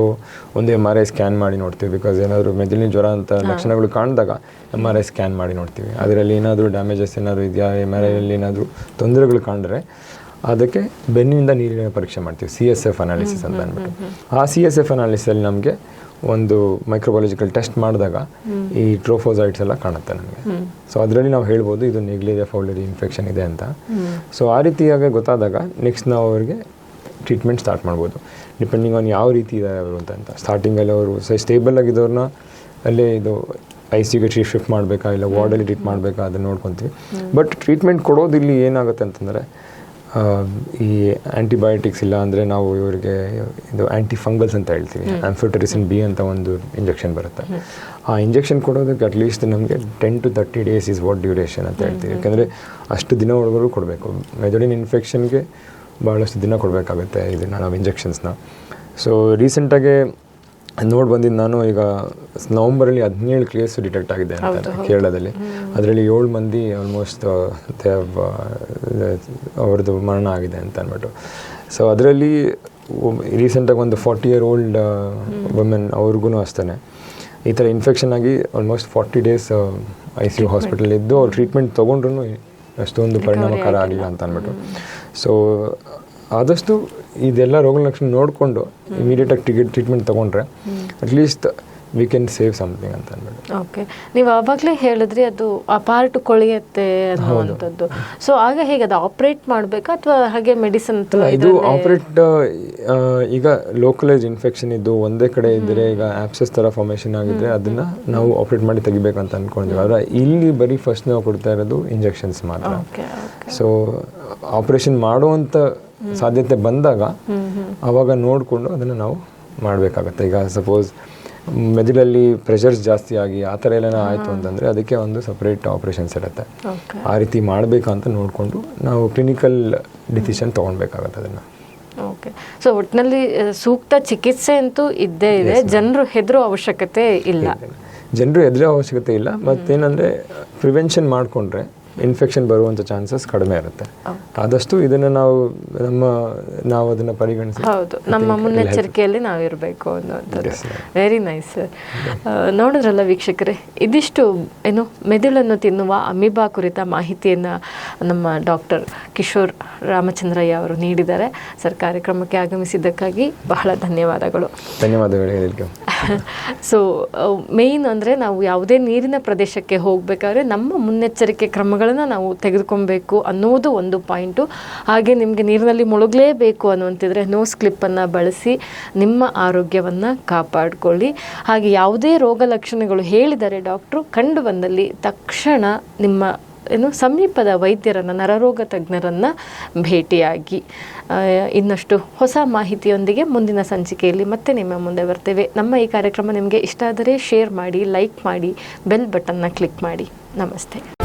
ಒಂದು ಎಂ ಆರ್ ಐ ಸ್ಕ್ಯಾನ್ ಮಾಡಿ ನೋಡ್ತೀವಿ ಬಿಕಾಸ್ ಏನಾದರೂ ಮೆದುಳಿನ ಜ್ವರ ಅಂತ ಲಕ್ಷಣಗಳು ಕಾಣಿದಾಗ ಎಂ ಆರ್ ಐ ಸ್ಕ್ಯಾನ್ ಮಾಡಿ ನೋಡ್ತೀವಿ. ಅದರಲ್ಲಿ ಏನಾದರೂ ಡ್ಯಾಮೇಜಸ್ ಏನಾದರೂ ಇದೆಯಾ? ಎಂ ಆರ್ ಐಯಲ್ಲಿ ಏನಾದರೂ ತೊಂದರೆಗಳು ಕಂಡ್ರೆ ಅದಕ್ಕೆ ಬೆನ್ನಿನಿಂದ ನೀರಿನ ಪರೀಕ್ಷೆ ಮಾಡ್ತೀವಿ. ಸಿ ಎಸ್ ಎಫ್ ಅನಾಲಿಸಿಸ್ ಅಂತ ಅಂದ್ಬಿಟ್ಟು. ಆ ಸಿ ಎಸ್ ಎಫ್ ಅನಾಲಿಸಲ್ಲಿ ನಮಗೆ ಒಂದು ಮೈಕ್ರೋಬಾಲಜಿಕಲ್ ಟೆಸ್ಟ್ ಮಾಡಿದಾಗ ಈ ಟ್ರೋಫೋಸೈಟ್ಸ್ ಎಲ್ಲ ಕಾಣುತ್ತೆ ನಮಗೆ. ಸೊ ಅದರಲ್ಲಿ ನಾವು ಹೇಳ್ಬೋದು ಇದು ನೆಗ್ಲಿದೆ ಫೌಲರಿ ಇನ್ಫೆಕ್ಷನ್ ಇದೆ ಅಂತ. ಸೊ ಆ ರೀತಿಯಾಗಿ ಗೊತ್ತಾದಾಗ ನೆಕ್ಸ್ಟ್ ನಾವು ಅವರಿಗೆ ಟ್ರೀಟ್ಮೆಂಟ್ ಸ್ಟಾರ್ಟ್ ಮಾಡ್ಬೋದು. ಡಿಪೆಂಡಿಂಗ್ ಆನ್ ಯಾವ ರೀತಿ ಇದ್ದಾರೆ ಅವರು ಅಂತ. ಅಂತ ಸ್ಟಾರ್ಟಿಂಗಲ್ಲಿ ಅವರು ಸ್ಟೇಬಲ್ ಆಗಿದ್ದವ್ರನ್ನ ಅಲ್ಲೇ ಇದು ಐ ಸಿಗೆ ಟ್ರೀ ಶಿಫ್ಟ್ ಮಾಡಬೇಕಾ, ಇಲ್ಲ ವಾರ್ಡಲ್ಲಿ ಟ್ರೀಟ್ ಮಾಡಬೇಕಾ ಅದನ್ನು ನೋಡ್ಕೊತೀವಿ. ಬಟ್ ಟ್ರೀಟ್ಮೆಂಟ್ ಕೊಡೋದು ಇಲ್ಲಿ ಏನಾಗುತ್ತೆ ಅಂತಂದರೆ ಈ ಆ್ಯಂಟಿಬಯೋಟಿಕ್ಸ್ ಇಲ್ಲ ಅಂದರೆ ನಾವು ಇವರಿಗೆ ಇದು ಆ್ಯಂಟಿ ಫಂಗಲ್ಸ್ ಅಂತ ಹೇಳ್ತೀವಿ. ಆಂಫಿಟರಿಸಿನ್ ಬಿ ಅಂತ ಒಂದು ಇಂಜೆಕ್ಷನ್ ಬರುತ್ತೆ. ಆ ಇಂಜೆಕ್ಷನ್ ಕೊಡೋದಕ್ಕೆ ಅಟ್ಲೀಸ್ಟ್ ನಮಗೆ ten to thirty days is what duration ಅಂತ ಹೇಳ್ತೀವಿ. ಯಾಕೆಂದರೆ ಅಷ್ಟು ದಿನ ಒಳಗೂ ಕೊಡಬೇಕು. ಮೆದುಳಿನ ಇನ್ಫೆಕ್ಷನ್ಗೆ ಭಾಳಷ್ಟು ದಿನ ಕೊಡಬೇಕಾಗುತ್ತೆ ಇದನ್ನು ನಾವು ಇಂಜೆಕ್ಷನ್ಸ್ನ ಸೊ ರೀಸೆಂಟಾಗೆ ನೋಡಿ ಬಂದಿದ್ದು ನಾನು ಈಗ ನವಂಬರಲ್ಲಿ ಹದಿನೇಳು ಕೇಸ್ ಡಿಟೆಕ್ಟ್ ಆಗಿದೆ ಅಂತ ಕೇರಳದಲ್ಲಿ. ಅದರಲ್ಲಿ ಏಳು ಮಂದಿ ಆಲ್ಮೋಸ್ಟ್ ಅವ್ರದ್ದು ಮರಣ ಆಗಿದೆ ಅಂತ ಅಂದ್ಬಿಟ್ಟು ಸೊ ಅದರಲ್ಲಿ ರೀಸೆಂಟಾಗಿ ಒಂದು ಫಾರ್ಟಿ ಇಯರ್ ಓಲ್ಡ್ ವುಮೆನ್ ಅವ್ರಿಗೂ ಅಷ್ಟೇ ಈ ಥರ ಇನ್ಫೆಕ್ಷನ್ ಆಗಿ almost forty days I C U hospital ಇದ್ದು ಅವ್ರು ಟ್ರೀಟ್ಮೆಂಟ್ ತೊಗೊಂಡ್ರು ಅಷ್ಟೊಂದು ಪರಿಣಾಮಕಾರ ಆಗಿಲ್ಲ. ಅಂತ ಅಂದ್ಬಿಟ್ಟು ಸೊ ಆದಷ್ಟು ಇದೆಲ್ಲ ರೋಗ ಲಕ್ಷಣ ನೋಡಿಕೊಂಡು ಇಮಿಡಿಯೇಟಾಗಿ ಟಿಕೆಟ್ ಟ್ರೀಟ್ಮೆಂಟ್ ತಗೊಂಡ್ರೆ at least we can save something ಅಂತ ಅಂದ್ಬಿಟ್ಟು. ಓಕೆ ನೀವು ಆವಾಗಲೇ ಹೇಳಿದ್ರಿ ಅದು ಅಪಾರ್ಟ್ ಪಾರ್ಟ್ ಕೊಳೆಯುತ್ತೆ ಅನ್ನುವಂಥದ್ದು ಸೊ ಆಗ ಹೇಗೆ ಅದು ಆಪರೇಟ್ ಮಾಡಬೇಕಾ ಅಥವಾ ಹಾಗೆ ಮೆಡಿಸಿನ್ ಇದು ಆಪರೇಟ್ ಈಗ ಲೋಕಲೈಸ್ ಇನ್ಫೆಕ್ಷನ್ ಇದ್ದು ಒಂದೇ ಕಡೆ ಇದ್ದರೆ ಈಗ ಆಪ್ಸಸ್ ಥರ ಫಾರ್ಮೇಷನ್ ಆಗಿದ್ರೆ ಅದನ್ನು ನಾವು ಆಪರೇಟ್ ಮಾಡಿ ತೆಗಿಬೇಕು ಅಂತ ಅಂದ್ಕೊಂಡಿದ್ವಿ ಆದರೆ ಇಲ್ಲಿ ಬರೀ ಫಸ್ಟ್ ನಾವು ಕೊಡ್ತಾ ಇರೋದು ಇಂಜೆಕ್ಷನ್ಸ್ ಮಾತ್ರ. ಸೊ ಆಪರೇಷನ್ ಮಾಡುವಂಥ ಸಾಧ್ಯತೆ ಬಂದಾಗ ಅವಾಗ ನೋಡಿಕೊಂಡು ಅದನ್ನು ನಾವು ಮಾಡಬೇಕಾಗತ್ತೆ. ಈಗ ಸಪೋಸ್ ಮೆದುಳಲ್ಲಿ ಪ್ರೆಷರ್ಸ್ ಜಾಸ್ತಿ ಆಗಿ ಆ ಥರ ಎಲ್ಲ ಆಯಿತು ಅಂತಂದರೆ ಅದಕ್ಕೆ ಒಂದು ಸಪ್ರೇಟ್ ಆಪ್ರೇಷನ್ಸ್ ಇರುತ್ತೆ. ಆ ರೀತಿ ಮಾಡಬೇಕಾ ಅಂತ ನೋಡಿಕೊಂಡು ನಾವು ಕ್ಲಿನಿಕಲ್ ಡಿಸಿಷನ್ ತೊಗೊಳ್ಬೇಕಾಗತ್ತೆ ಅದನ್ನು. ಓಕೆ ಸೊ ಒಟ್ಟಿನಲ್ಲಿ ಸೂಕ್ತ ಚಿಕಿತ್ಸೆ ಅಂತೂ ಇದ್ದೇ ಇದೆ. ಜನರು ಹೆದರೋ ಅವಶ್ಯಕತೆ ಇಲ್ಲ. ಜನರು ಹೆದರೋ ಅವಶ್ಯಕತೆ ಇಲ್ಲ. ಮತ್ತೇನಂದರೆ ಪ್ರಿವೆನ್ಷನ್ ಮಾಡಿಕೊಂಡ್ರೆ ಇನ್ಫೆಕ್ಷನ್ ಬರುವಂಥ ಚಾನ್ಸಸ್ ಕಡಿಮೆ ಇರುತ್ತೆ. ಆದಷ್ಟು ಇದನ್ನು ನಾವು ನಮ್ಮ ನಾವು ಅದನ್ನು ಪರಿಗಣಿಸಿ. ಹೌದು ನಮ್ಮ ಮುನ್ನೆಚ್ಚರಿಕೆಯಲ್ಲಿ ನಾವಿರಬೇಕು ಅನ್ನುವಂಥದ್ದು. ವೆರಿ ನೈಸ್ ಸರ್ ನೋಡಿದ್ರಲ್ಲ ವೀಕ್ಷಕರೇ ಇದಿಷ್ಟು ಏನು ಮೆದುಳನ್ನು ತಿನ್ನುವ ಅಮೀಬಾ ಕುರಿತ ಮಾಹಿತಿಯನ್ನು ನಮ್ಮ ಡಾಕ್ಟರ್ ಕಿಶೋರ್ ರಾಮಚಂದ್ರಯ್ಯ ಅವರು ನೀಡಿದ್ದಾರೆ. ಸರ್ ಕಾರ್ಯಕ್ರಮಕ್ಕೆ ಆಗಮಿಸಿದ್ದಕ್ಕಾಗಿ ಬಹಳ ಧನ್ಯವಾದಗಳು. ಧನ್ಯವಾದಗಳು ಸೊ ಮೇಯ್ನ್ ಅಂದರೆ ನಾವು ಯಾವುದೇ ನೀರಿನ ಪ್ರದೇಶಕ್ಕೆ ಹೋಗಬೇಕಾದ್ರೆ ನಮ್ಮ ಮುನ್ನೆಚ್ಚರಿಕೆ ಕ್ರಮಗಳನ್ನು ನಾವು ತೆಗೆದುಕೊಬೇಕು ಅನ್ನೋದು ಒಂದು ಪಾಯಿಂಟು. ಹಾಗೆ ನಿಮಗೆ ನೀರಿನಲ್ಲಿ ಮುಳುಗಲೇಬೇಕು ಅನ್ನುವಂತಿದ್ರೆ ನೋಸ್ ಕ್ಲಿಪ್ಪನ್ನು ಬಳಸಿ ನಿಮ್ಮ ಆರೋಗ್ಯವನ್ನು ಕಾಪಾಡಿಕೊಳ್ಳಿ. ಹಾಗೆ ಯಾವುದೇ ರೋಗ ಲಕ್ಷಣಗಳು ಹೇಳಿದರೆ ಡಾಕ್ಟ್ರು ಕಂಡು ಬಂದಲ್ಲಿ ತಕ್ಷಣ ನಿಮ್ಮ ಏನು ಸಮೀಪದ ವೈದ್ಯರನ್ನು, ನರರೋಗ ತಜ್ಞರನ್ನು ಭೇಟಿಯಾಗಿ ಇನ್ನಷ್ಟು ಹೊಸ ಮಾಹಿತಿಯೊಂದಿಗೆ ಮುಂದಿನ ಸಂಚಿಕೆಯಲ್ಲಿ ಮತ್ತೆ ನಿಮ್ಮ ಮುಂದೆ ಬರ್ತೇವೆ. ನಮ್ಮ ಈ ಕಾರ್ಯಕ್ರಮ ನಿಮಗೆ ಇಷ್ಟ ಆದರೆ ಶೇರ್ ಮಾಡಿ, ಲೈಕ್ ಮಾಡಿ, ಬೆಲ್ ಬಟನ್ನ ಕ್ಲಿಕ್ ಮಾಡಿ. ನಮಸ್ತೆ.